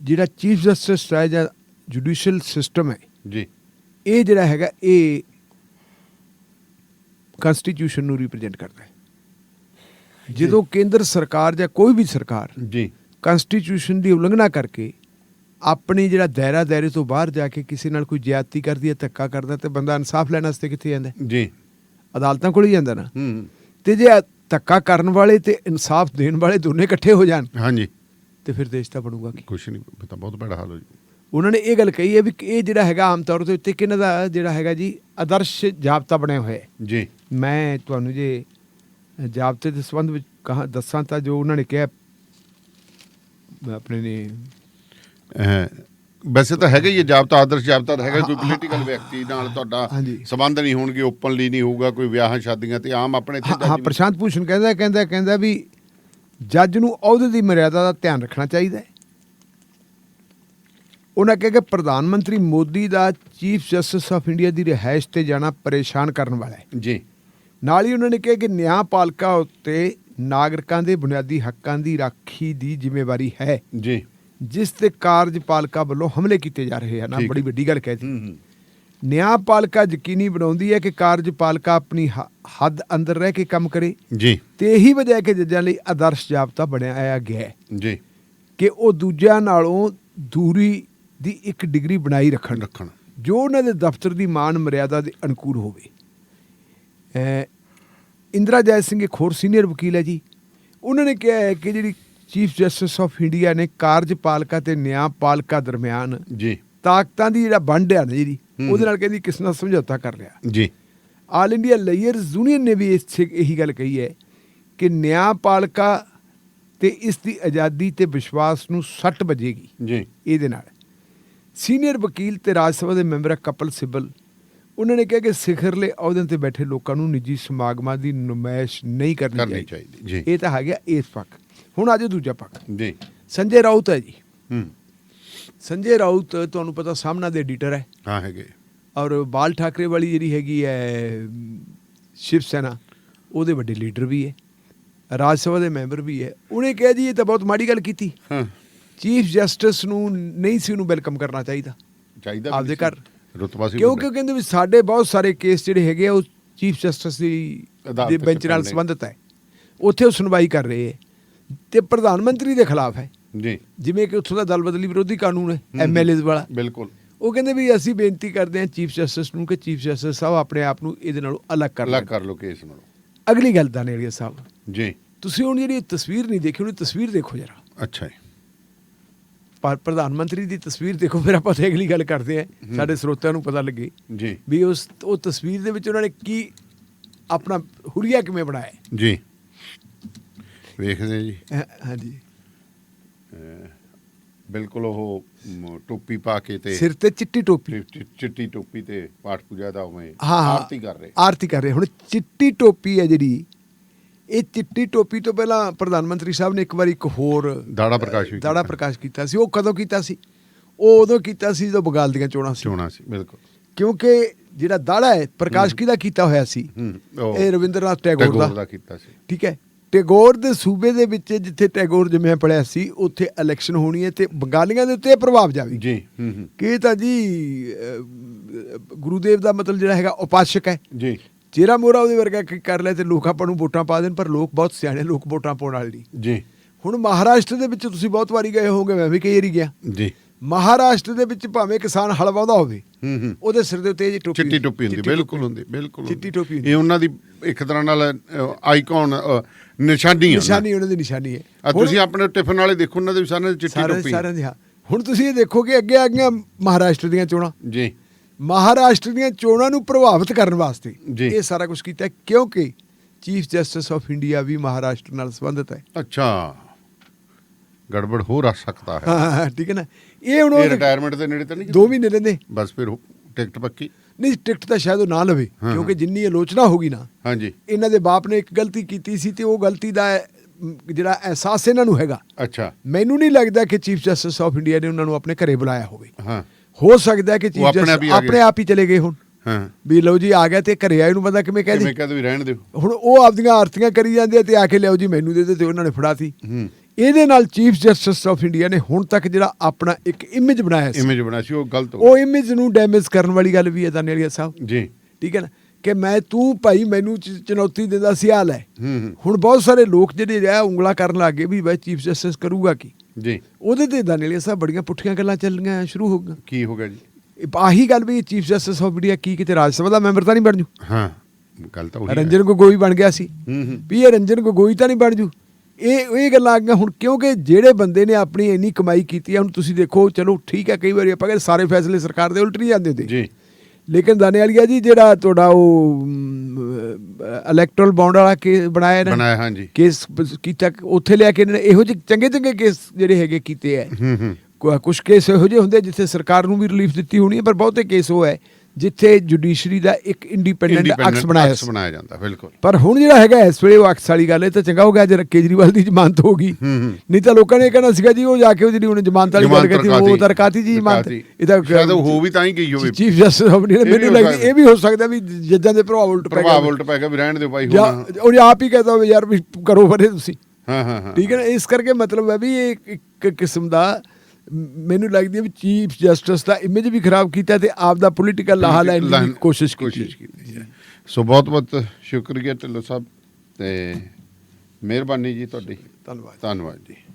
ਜਿਹੜਾ ਚੀਫ ਜਸਟਿਸ ਹੈ ਜਾਂ ਜੁਡੀਸ਼ੀਅਲ ਸਿਸਟਮ ਹੈ ਜੀ। ਇਹ ਜਿਹੜਾ ਹੈਗਾ ਇਹ ਕਨਸਟੀਟਿਊਸ਼ਨ ਨੂੰ ਰਿਪਰੈਜ਼ੈਂਟ ਕਰਦਾ ਹੈ। ਜਦੋਂ ਕੇਂਦਰ ਸਰਕਾਰ ਜਾਂ ਕੋਈ ਵੀ ਸਰਕਾਰ ਜੀ। ਕਨਸਟੀਟਿਊਸ਼ਨ ਦੀ ਉਲੰਘਣਾ ਕਰਕੇ ਆਪਣੀ ਜਿਹੜਾ ਦਾਇਰਾ ਦਾਇਰੇ ਤੋਂ ਬਾਹਰ ਜਾ ਕੇ ਕਿਸੇ ਨਾਲ ਕੋਈ ਜ਼ਿਆਦਤੀ ਕਰਦੀ ਹੈ ਧੱਕਾ ਕਰਦਾ ਤੇ ਬੰਦਾ ਇਨਸਾਫ ਲੈਣ ਵਾਸਤੇ ਕਿੱਥੇ ਜਾਂਦਾ? ਜੀ। ਅਦਾਲਤਾਂ ਕੋਲ ਹੀ ਜਾਂਦਾ ਨਾ। ਹੂੰ। ਤੇ ਜੇ ਧੱਕਾ ਕਰਨ ਵਾਲੇ ਤੇ ਇਨਸਾਫ ਦੇਣ ਵਾਲੇ ਦੋਨੇ ਇਕੱਠੇ ਹੋ ਜਾਣ ਹਾਂਜੀ। ਤੇ ਫਿਰ ਦੇਸ਼ ਤਾਂ ਬਣੂਗਾ ਕੀ? ਕੁਛ ਨਹੀਂ ਪਤਾ ਬਹੁਤ ਬੜਾ ਹਾਲ ਹੋ ਜੀ। ਉਹਨਾਂ ਨੇ ਇਹ ਗੱਲ ਕਹੀ ਹੈ ਵੀ ਇਹ ਜਿਹੜਾ ਹੈਗਾ ਆਮ ਤੌਰ ਤੇ ਉੱਤੇ ਕਿਹਨਾਂ ਦਾ ਜਿਹੜਾ ਹੈਗਾ ਜੀ ਆਦਰਸ਼ ਜਾਬਤਾ ਬਣਿਆ ਹੋਇਆ ਹੈ। ਜੀ। ਮੈਂ ਤੁਹਾਨੂੰ ਜੇ ਜਾਬਤੇ ਦੇ ਸੰਬੰਧ ਵਿੱਚ ਕਹਾ ਦੱਸਾਂ ਤਾਂ ਜੋ ਉਹਨਾਂ ਨੇ ਕਿਹਾ ਆਪਣੇ ਨੇ ਵੈਸੇ ਤਾਂ ਹੈਗਾ ਹੀ ਇਹ ਜਾਬਤਾ ਆਦਰਸ਼ ਜਾਬਤਾ ਤਾਂ ਹੈਗਾ ਕੋਈ ਪੋਲੀਟੀਕਲ ਵਿਅਕਤੀ ਨਾਲ ਤੁਹਾਡਾ। ਸੰਬੰਧ ਨਹੀਂ ਹੋਣਗੇ ਓਪਨਲੀ ਨਹੀਂ ਹੋਊਗਾ ਕੋਈ ਵਿਆਹਾਂ ਸ਼ਾਦੀਆਂ ਤੇ ਆਮ ਆਪਣੇ ਇੱਥੇ ਹਾਂ ਹਾਂ ਪ੍ਰਸ਼ਾਂਤ ਭੂਸ਼ਣ ਕਹਿੰਦਾ ਕਹਿੰਦਾ ਕਹਿੰਦਾ ਵੀ ਜੱਜ ਨੂੰ ਅਹੁਦੇ ਦੀ ਮਰਿਆਦਾ ਦਾ ਧਿਆਨ ਰੱਖਣਾ ਚਾਹੀਦਾ ਹੈ। ਉਹਨਾਂ ਕਿਹਾ ਕਿ ਪ੍ਰਧਾਨ ਮੰਤਰੀ ਮੋਦੀ ਦਾ ਚੀਫ ਜਸਟਿਸ ਆਫ ਇੰਡੀਆ ਦੀ ਰਿਹਾਇਸ਼ ਤੇ ਜਾਣਾ ਪਰੇਸ਼ਾਨ ਕਰਨ ਵਾਲਾ ਹੈ। ਜੀ। ਨਾਲ ਹੀ ਉਹਨਾਂ ਨੇ ਕਿਹਾ ਕਿ ਨਿਆਂਪਾਲਿਕਾ ਉੱਤੇ ਨਾਗਰਿਕਾਂ ਦੇ ਬੁਨਿਆਦੀ ਹੱਕਾਂ ਦੀ ਰਾਖੀ ਦੀ ਜ਼ਿੰਮੇਵਾਰੀ ਹੈ। ਜੀ। ਜਿਸ ਤੇ ਕਾਰਜਪਾਲਿਕਾ ਵੱਲੋਂ ਹਮਲੇ ਕੀਤੇ ਜਾ ਰਹੇ ਹਨ। ਬੜੀ ਵੱਡੀ ਗੱਲ ਕਹਿ ਦਿੱਤੀ। ਨਿਆਂਪਾਲਿਕਾ ਯਕੀਨੀ ਬਣਾਉਂਦੀ ਹੈ ਕਿ ਕਾਰਜਪਾਲਿਕਾ ਆਪਣੀ ਹੱਦ ਅੰਦਰ ਰਹਿ ਕੇ ਕੰਮ ਕਰੇ। ਜੀ। ਤੇ ਇਹੀ ਵਜ੍ਹਾ ਹੈ ਕਿ ਜੱਜਾਂ ਲਈ ਆਦਰਸ਼ ਜਾਬਤਾ ਬਣਾਇਆ ਗਿਆ ਹੈ। ਜੀ। ਕਿ ਉਹ ਦੂਜਿਆਂ ਨਾਲੋਂ ਦੂਰੀ ਦੀ ਇੱਕ ਡਿਗਰੀ ਬਣਾਈ ਰੱਖਣ। ਰੱਖਣ। ਜੋ ਉਹਨਾਂ ਦੇ ਦਫ਼ਤਰ ਦੀ ਮਾਨ ਮਰਿਆਦਾ ਦੇ ਅਨੁਕੂਲ ਹੋਵੇ। ਇੰਦਰਾ ਜੈ ਸਿੰਘ ਇੱਕ ਹੋਰ ਸੀਨੀਅਰ ਵਕੀਲ ਹੈ ਜੀ। ਉਹਨਾਂ ਨੇ ਕਿਹਾ ਹੈ ਕਿ ਜਿਹੜੀ ਚੀਫ ਜਸਟਿਸ ਆਫ ਇੰਡੀਆ ਨੇ ਕਾਰਜਪਾਲਿਕਾ ਤੇ ਨਿਆਂਪਾਲਿਕਾ ਦਰਮਿਆਨ ਜੀ। ਤਾਕਤਾਂ ਦੀ ਜਿਹੜਾ ਵੰਡ ਆ ਨਾ ਜਿਹੜੀ ਹੂੰ। ਉਹਦੇ ਨਾਲ ਕਹਿੰਦੀ ਕਿਸ ਨਾਲ ਸਮਝੌਤਾ ਕਰ ਲਿਆ। ਜੀ। ਆਲ ਇੰਡੀਆ ਲੇਅਰਸ ਯੂਨੀਅਨ ਨੇ ਵੀ ਇਸ ਇਹੀ ਗੱਲ ਕਹੀ ਹੈ ਕਿ ਨਿਆਂਪਾਲਿਕਾ ਤੇ ਇਸ ਦੀ ਆਜ਼ਾਦੀ ਤੇ ਵਿਸ਼ਵਾਸ ਨੂੰ ਸੱਟ ਵੱਜੇਗੀ ਜੀ। ਇਹਦੇ ਨਾਲ। ਸੀਨੀਅਰ ਵਕੀਲ ਤੇ ਰਾਜ ਸਭਾ ਦੇ ਮੈਂਬਰ ਕਪਲ ਸਿੱਬਲ। ਉਹਨਾਂ ਨੇ ਕਿਹਾ ਕਿ ਸਿਖਰਲੇ ਅਹੁਦਿਆਂ ਤੇ ਬੈਠੇ ਲੋਕਾਂ ਨੂੰ ਨਿੱਜੀ ਸਮਾਗਮਾਂ ਦੀ ਨੁਮਾਇਸ਼ ਨਹੀਂ ਕਰਨੀ ਚਾਹੀਦੀ। ਇਹ ਤਾਂ ਹੈ ਗਿਆ ਇਸ ਪੱਖ। ਹੁਣ ਆਜੋ ਦੂਜਾ ਪੱਖ। ਜੀ। ਸੰਜੇ ਰਾਉਤ ਹੈ ਜੀ। ਹੂੰ। ਸੰਜੇ ਰਾਉਤ ਤੁਹਾਨੂੰ ਪਤਾ ਸਾਹਮਣਾ ਦੇ ਐਡੀਟਰ ਹੈ। ਹਾਂ ਹੈਗੇ। ਔਰ ਬਾਲ ਠਾਕਰੇ ਵਾਲੀ ਜਿਹੜੀ ਹੈਗੀ ਹੈ ਸ਼ਿਵ ਸੈਨਾ ਉਹਦੇ ਵੱਡੇ ਲੀਡਰ ਵੀ ਹੈ। ਰਾਜ ਸਭਾ ਦੇ ਮੈਂਬਰ ਵੀ ਹੈ। ਉਹਨੇ ਕਿਹਾ ਜੀ ਇਹ ਤਾਂ ਬਹੁਤ ਮਾੜੀ ਗੱਲ ਕੀਤੀ। ਹਾਂ। ਚੀਫ ਜਸਟਿਸ ਨੂੰ ਨਹੀਂ ਸੀ ਉਹਨੂੰ ਵੈਲਕਮ ਕਰਨਾ ਚਾਹੀਦਾ। ਚਾਹੀਦਾ ਆਪਦੇ ਘਰ। ਰਤਬਾ ਸੀ ਕਿਉਂਕਿ ਕਹਿੰਦੇ ਵੀ ਸਾਡੇ ਬਹੁਤ ਸਾਰੇ ਕੇਸ ਜਿਹੜੇ ਹੈਗੇ ਆ ਉਹ ਚੀਫ ਜਸਟਿਸ ਦੀ ਦੇ ਬੈਂਚ ਨਾਲ। ਸੰਬੰਧਿਤ ਹੈ। ਉੱਥੇ ਉਹ ਸੁਣਵਾਈ ਕਰ ਰਹੇ ਹੈ। ਤੇ ਪ੍ਰਧਾਨ ਮੰਤਰੀ ਦੇ ਖਿਲਾਫ ਹੈ। ਜੀ। ਜਿਵੇਂ ਕਿ ਉੱਥੋਂ ਦਾ ਦਲ ਬਦਲੀ ਵਿਰੋਧੀ ਕਾਨੂੰਨ ਹੈ। ਐਮਐਲਏਜ਼ ਵਾਲਾ। ਬਿਲਕੁਲ। ਉਹ ਕਹਿੰਦੇ ਵੀ ਅਸੀਂ ਬੇਨਤੀ ਕਰਦੇ ਹਾਂ ਚੀਫ ਜਸਟਿਸ ਨੂੰ ਕਿ ਚੀਫ ਜਸਟਿਸ ਸਾਹਿਬ ਆਪਣੇ ਆਪ ਨੂੰ ਇਹਦੇ ਨਾਲੋਂ ਅਲੱਗ ਕਰ ਅਲੱਗ ਕਰ ਲੋ ਕੇਸ ਨੂੰ ਅਗਲੀ ਗੱਲ ਦਾਨੇਲੀਆ ਸਾਹਿਬ ਜੀ। ਤੁਸੀਂ ਹੁਣ ਜਿਹੜੀ ਤਸਵੀਰ ਨਹੀਂ ਦੇਖੀ ਉਹਦੀ ਤਸਵੀਰ ਦੇਖੋ ਜਰਾ। ਅੱਛਾ ਜੀ। ਪਰ ਪ੍ਰਧਾਨ ਮੰਤਰੀ ਦੀ ਤਸਵੀਰ ਦੇਖੋ ਫਿਰ ਆਪਾਂ ਤੇ ਅਗਲੀ ਗੱਲ ਕਰਦੇ ਹਾਂ। ਸਾਡੇ ਸਰੋਤਿਆਂ ਨੂੰ ਪਤਾ ਲੱਗੇ ਜੀ। ਵੀ ਉਸ ਉਹ ਤਸਵੀਰ ਦੇ ਵਿੱਚ ਉਹਨਾਂ ਨੇ ਕੀ ਆਪਣਾ ਹੁਲੀਆ ਕਿਵੇਂ ਬਣਾਇਆ। ਜੀ। ਵੇਖਦੇ ਜੀ। ਹਾਂਜੀ। ਬਿਲਕੁਲ ਉਹ ਮ, ਟੋਪੀ ਪਾ ਕੇ ਤੇ ਸਿਰ ਤੇ ਚਿੱਟੀ ਟੋਪੀ। ਚਿ- ਚਿ- ਚਿੱਟੀ ਟੋਪੀ ਤੇ ਪਾਠ ਪੂਜਾ ਦਾ ਉਵੇਂ ਹਾਂ ਹਾਂ। ਆਰਤੀ ਕਰ ਰਹੇ। ਆਰਤੀ ਕਰ ਰਹੇ। ਹੁਣ ਚਿੱਟੀ ਟੋਪੀ ਹੈ ਜਿਹੜੀ ਇਹ ਚਿੱਟੀ ਟੋਪੀ ਤੋਂ ਪਹਿਲਾਂ ਪ੍ਰਧਾਨ ਮੰਤਰੀ ਸਾਹਿਬ ਨੇ ਇੱਕ ਵਾਰੀ ਇੱਕ ਹੋਰ ਦਾੜਾ ਪ੍ਰਕਾਸ਼ ਵੀ ਦਾੜਾ ਕੀਤਾ। ਪ੍ਰਕਾਸ਼ ਕੀਤਾ ਸੀ। ਉਹ ਕਦੋਂ ਕੀਤਾ ਸੀ? ਉਹ ਉਦੋਂ ਕੀਤਾ ਸੀ ਜਦੋਂ ਬਗਾਲ ਦੀਆਂ ਚੋਣਾਂ ਸੀ। ਚੋਣਾ ਸੀ ਬਿਲਕੁਲ। ਕਿਉਂਕਿ ਜਿਹੜਾ ਦਾੜਾ ਹੈ ਪ੍ਰਕਾਸ਼ ਕਿਹਦਾ ਕੀਤਾ ਹੋਇਆ ਸੀ? ਹੂੰ, ਉਹ ਇਹ ਰਵਿੰਦਰਨਾਥ ਟੈਗੋਰ ਟੈਗੋਰ ਦਾ ਦਾ ਕੀਤਾ ਸੀ। ਠੀਕ ਹੈ। ਟੈਗੋਰ ਦੇ ਸੂਬੇ ਦੇ ਵਿੱਚ ਜਿੱਥੇ ਟੈਗੋਰ ਜੰਮਿਆ ਪੜਿਆ ਸੀ ਉੱਥੇ ਇਲੈਕਸ਼ਨ ਹੋਣੀ ਹੈ ਤੇ ਬੰਗਾਲੀਆਂ ਦੇ ਉੱਤੇ ਪ੍ਰਭਾਵ ਜਾਵੇ ਜੀ ਹੂੰ ਹੂੰ। ਕਿ ਤਾਂ ਜੀ ਗੁਰੂਦੇਵ ਦਾ ਮਤਲਬ ਜਿਹੜਾ ਹੈਗਾ ਉਪਾਸ਼ਕ ਹੈ। ਜੀ। ਚਿਹਰਾ ਮੋਰਾ ਉਹਦੇ ਵਰਗਾ ਕਰ ਲੈ ਤੇ ਲੋਕ ਆਪਾਂ ਨੂੰ ਵੋਟਾਂ ਪਾ ਦੇਣ ਪਰ ਲੋਕ ਬਹੁਤ ਸਿਆਣੇ ਲੋਕ ਵੋਟਾਂ ਪਾਉਣ ਵਾਲੇ ਨਹੀਂ। ਜੀ। ਹੁਣ ਮਹਾਰਾਸ਼ਟਰ ਦੇ ਵਿੱਚ ਤੁਸੀਂ ਬਹੁਤ ਵਾਰੀ ਗਏ ਹੋਵੋਗੇ ਮੈਂ ਵੀ ਕਈ ਵਾਰੀ ਗਿਆ। ਜੀ। ਮਹਾਰਾਸ਼ਟਰ ਦੇ ਵਿੱਚ ਭਾਵੇਂ ਕਿਸਾਨ ਹਲ ਹੋਵੇ ਹੂੰ ਹੂੰ। ਉਹਦੇ ਸਿਰ ਦੇ ਉੱਤੇ ਜੀ ਟੋਪੀ ਚਿੱਟੀ ਟੋਪੀ ਹੁੰਦੀ ਬਿਲਕੁਲ ਹੁੰਦੀ ਬਿਲਕੁਲ ਚਿੱਟੀ। ਟੋਪੀ। ਇਹ ਉਹਨਾਂ ਦੀ ਇੱਕ ਤਰ੍ਹਾਂ ਨਾਲ ਆਈਕਨ ਨਿਸ਼ਾਨੀ ਹੈ ਨਿਸ਼ਾਨੀ ਉਹਨਾਂ ਦੀ ਨਿਸ਼ਾਨੀ ਹੈ। ਆ ਤੁਸੀਂ ਆਪਣੇ ਟਿਫਨ ਵਾਲੇ ਦੇਖੋ ਉਹਨਾਂ ਦੇ ਵੀ ਸਾਰਿਆਂ ਦੇ ਚਿੱਟੀ ਸਾਰੇ ਟੋਪੀ ਸਾਰਿਆਂ ਦੀ ਹਾਂ। ਹੁਣ ਤੁਸੀਂ ਇਹ ਦੇਖੋ ਕਿ ਅੱਗੇ ਆ ਗਈਆਂ ਮਹਾਰਾਸ਼ਟਰ ਦੀਆਂ ਚੋਣਾਂ। ਜੀ। ਮਹਾਰਾਸ਼ਟਰ ਦੀਆਂ ਚੋਣਾਂ ਨੂੰ ਪ੍ਰਭਾਵਿਤ ਕਰਨ ਵਾਸਤੇ ਜੀ। ਇਹ ਸਾਰਾ ਕੁਝ ਕੀਤਾ ਹੈ ਕਿਉਂਕਿ ਚੀਫ ਜਸਟਿਸ ਆਫ ਇੰਡੀਆ ਵੀ ਮਹਾਰਾਸ਼ਟਰ ਨਾਲ ਸੰਬੰਧਿਤ ਹੈ। ਅੱਛਾ। ਗੜਬੜ ਹੋ ਰ ਸਕਦਾ ਹੈ। ਹਾਂ, ਠੀਕ ਹੈ ਨਾ। ਇਹ ਹੁਣ ਇਹ ਉਹ ਰਿਟਾਇਰਮੈਂਟ ਦੇ ਨੇੜੇ ਤਾਂ ਨਹੀਂ ਦੋ ਮਹੀਨੇ ਲੈਂਦੇ ਬਸ ਫਿਰ ਉਹ ਟਿਕਟ ਪੱਕੀ। ਨਹੀਂ ਟਿਕਟ ਤਾਂ ਸ਼ਾਇਦ ਉਹ ਨਾ ਲਵੇ ਹਾਂ, ਕਿਉਂਕਿ ਹਾਂ। ਜਿੰਨੀ ਆਲੋਚਨਾ ਹੋਗੀ ਨਾ ਹਾਂਜੀ। ਇਹਨਾਂ ਦੇ ਬਾਪ ਨੇ ਇੱਕ ਗਲਤੀ ਕੀਤੀ ਸੀ ਤੇ ਉਹ ਗਲਤੀ ਦਾ ਜਿਹੜਾ ਅਹਿਸਾਸ ਇਹਨਾਂ ਨੂੰ ਹੈਗਾ। ਅੱਛਾ। ਮੈਨੂੰ ਨਹੀਂ ਲੱਗਦਾ ਕਿ ਚੀਫ ਜਸਟਿਸ ਆਫ ਇੰਡੀਆ ਨੇ ਉਹਨਾਂ ਨੂੰ ਆਪਣੇ ਘਰੇ ਬੁਲਾਇਆ ਹੋਵੇ। ਹਾਂ। ਹੋ ਸਕਦਾ ਹੈ ਕਿ ਚੀਫ ਜਸਟਿਸ ਹੀ। ਆਪਣੇ ਆਪ ਹੀ ਚਲੇ ਗਏ ਹੁਣ। ਹਾਂ। ਵੀ ਲਓ ਜੀ ਆ ਗਿਆ ਤੇ ਘਰੇ ਆਏ ਨੂੰ ਬੰਦਾ ਕਿਵੇਂ ਕਹਿ ਕਿਵੇਂ ਦੇ ਕਹਦੇ ਵੀ ਰਹਿਣ ਦਿਓ। ਹੁਣ ਉਹ ਆਪਦੀਆਂ ਆਰਤੀਆਂ ਕਰੀ ਜਾਂਦੇ ਤੇ ਆ ਕੇ ਲਿਆਓ ਜੀ ਮੈਨੂੰ ਦੇ ਦੇ ਤੇ ਉਹਨਾਂ ਨੇ ਫੜਾਤੀ ਹੂੰ। ਇਹਦੇ ਨਾਲ ਚੀਫ ਜਸਟਿਸ ਆਫ ਇੰਡੀਆ ਨੇ ਹੁਣ ਤੱਕ ਜਿਹੜਾ ਆਪਣਾ ਇੱਕ ਇਮੇਜ ਬਣਾਇਆ ਸੀ। ਇਮੇਜ ਬਣਾ ਸੀ ਉਹ ਗਲਤ ਹੋ ਉਹ ਇਮੇਜ ਨੂੰ ਡੈਮੇਜ ਕਰਨ ਵਾਲੀ ਗੱਲ ਵੀ ਹੈ ਦਾਨੇਲੀਆ ਸਾਹਿਬ। ਜੀ। ਠੀਕ ਹੈ ਨਾ? ਕਿ ਮੈਂ ਤੂੰ ਭਾਈ ਮੈਨੂੰ ਚੁਣੌਤੀ ਦਿੰਦਾ ਸੀ ਹਾਲ ਹੈ ਹੁਣ ਬਹੁਤ ਸਾਰੇ ਲੋਕ ਜਿਹੜੇ ਆ ਉਂਗਲਾ ਕਰਨ ਲੱਗੇ ਵੀ ਬਈ ਚੀਫ ਜਸਟਿਸ ਕਰੂਗਾ ਕੀ? ਜੀ। ਉਹਦੇ ਤੇ ਦਾਨੇਲੀਆ ਸਾਹਿਬ ਬੜੀਆਂ ਪੁੱਠੀਆਂ ਗੱਲਾਂ ਚੱਲੀਆਂ ਸ਼ੁਰੂ ਹੋ ਗਈਆਂ। ਕੀ ਹੋ ਗਿਆ ਜੀ? ਆਹੀ ਗੱਲ ਵੀ ਚੀਫ ਜਸਟਿਸ ਆਫ ਇੰਡੀਆ ਕੀ ਕਿਤੇ ਰਾਜ ਸਭਾ ਦਾ ਮੈਂਬਰ ਤਾਂ ਨਹੀਂ ਬਣ ਜੂ। ਹਾਂ ਗੱਲ ਤਾਂ ਉਹੀ। ਰੰਜਨ ਗੋਗੋਈ ਬਣ ਗਿਆ ਸੀ। ਹੂੰ ਹੂੰ। ਵੀ ਇਹ ਰੰਜਨ ਗੋਗੋਈ ਤਾਂ ਨਹੀਂ ਬਣ ਜੂ। ਇਹ ਇਹ ਗੱਲਾਂ ਆ ਗਈਆਂ ਹੁਣ ਕਿਉਂਕਿ ਜਿਹੜੇ ਬੰਦੇ ਨੇ ਆਪਣੀ ਇੰਨੀ ਕਮਾਈ ਕੀਤੀ ਹੈ ਹੁਣ ਤੁਸੀਂ ਦੇਖੋ ਚਲੋ ਠੀਕ ਹੈ ਕਈ ਵਾਰੀ ਆਪਾਂ ਕਹਿੰਦੇ ਸਾਰੇ ਫੈਸਲੇ ਸਰਕਾਰ ਦੇ ਉਲਟ ਨਹੀਂ ਜਾਂਦੇ ਹੁੰਦੇ। ਜੀ। ਲੇਕਿਨ ਦਾਨੇਵਾਲੀਆ ਜੀ ਜਿਹੜਾ ਤੁਹਾਡਾ ਉਹ ਇਲੈਕਟਰਲ ਬੌਂਡ ਵਾਲਾ ਕੇਸ ਬਣਾਇਆ ਨਾ ਬਣਾਇਆ ਹਾਂਜੀ। ਕੇਸ ਕੀਤਾ ਉੱਥੇ ਲਿਆ ਕੇ ਇਹੋ ਜਿਹੇ ਚੰਗੇ ਚੰਗੇ ਕੇਸ ਜਿਹੜੇ ਹੈਗੇ ਕੀਤੇ ਹੈ ਹੂੰ। ਹੂੰ ਕੁਝ ਕੇਸ ਇਹੋ ਜਿਹੇ ਹੁੰਦੇ ਜਿੱਥੇ ਸਰਕਾਰ ਨੂੰ ਵੀ ਰਿਲੀਫ ਦਿੱਤੀ ਹੋਣੀ ਹੈ ਪਰ ਬਹੁਤੇ ਕੇਸ ਉਹ ਹੈ। ਜਿੱਥੇ ਜੁਡੀਸ਼ਰੀ ਦਾ ਇੱਕ ਇੰਡੀਪੈਂਡੈਂਟ ਅਕਸ ਬਣਾਇਆ ਅਕਸ ਸੀ। ਬਣਾਇਆ ਜਾਂਦਾ ਬਿਲਕੁਲ ਪਰ ਹੁਣ ਜਿਹੜਾ ਹੈਗਾ ਇਸ ਵੇਲੇ ਉਹ ਅਕਸ ਵਾਲੀ ਗੱਲ ਹੈ ਤਾਂ ਚੰਗਾ ਹੋ ਗਿਆ ਜਰਾ ਕੇਜਰੀਵਾਲ ਦੀ ਜ਼ਮਾਨਤ ਹੋ ਗਈ। ਨਹੀਂ ਤਾਂ ਲੋਕਾਂ ਨੇ ਕਹਿਣਾ ਸੀਗਾ ਜੀ ਉਹ ਜਾ ਕੇ ਉਹ ਜਿਹੜੀ ਉਹਨੇ ਜ਼ਮਾਨਤ ਵਾਲੀ ਗੱਲ ਕੀਤੀ ਉਹ ਤਾਂ ਰਕਾਤੀ ਜੀ ਜ਼ਮਾਨਤ। ਇਹ ਤਾਂ ਸ਼ਾਇਦ ਹੋ ਵੀ ਤਾਂ ਹੀ ਗਈ ਹੋਵੇ ਚੀਫ ਜਸਟਿਸ ਆਫ ਇੰਡੀਆ ਇਹ ਮੈਨੂੰ ਲੱਗਦਾ। ਇਹ ਵੀ ਹੋ ਸਕਦਾ ਵੀ ਜੱਜਾਂ ਦੇ ਪ੍ਰਭਾਵ ਉਲਟ ਪੈ ਗਿਆ ਪ੍ਰਭਾਵ। ਉਲਟ ਪੈ ਗਿਆ ਵੀ ਰਹਿਣ ਦਿਓ ਭਾਈ ਜਾਂ ਹੁਣ ਉਹ ਆਪ ਹੀ ਕਹਤਾ ਹੋਵੇ ਯਾਰ ਵੀ ਕਰੋ ਬਰੇ ਤੁਸੀਂ ਹਾਂ ਹਾਂ ਹਾਂ ਠੀਕ ਹੈ ਨਾ ਇਸ ਕਰਕੇ ਮਤਲਬ ਹੈ ਵੀ ਇਹ ਇੱਕ- ਕਿਸਮ ਦਾ ਮੈਨੂੰ ਲੱਗਦੀ ਹੈ ਵੀ ਚੀਫ ਜਸਟਿਸ ਦਾ ਇਮੇਜ ਵੀ ਖਰਾਬ ਕੀਤਾ ਤੇ ਆਪ ਦਾ ਪੋਲੀਟੀਕਲ ਲਾਹਾ ਲੈਣ ਦੀ ਕੋਸ਼ਿਸ਼ ਕੀਤੀ ਕੋਸ਼ਿਸ਼ ਕੀਤੀ ਹੈ। ਸੋ ਬਹੁਤ ਬਹੁਤ ਸ਼ੁਕਰੀਆ ਢਿੱਲੋਂ ਸਾਹਿਬ ਤੇ ਮਿਹਰਬਾਨੀ ਜੀ ਤੁਹਾਡੀ। ਧੰਨਵਾਦ। ਧੰਨਵਾਦ ਜੀ।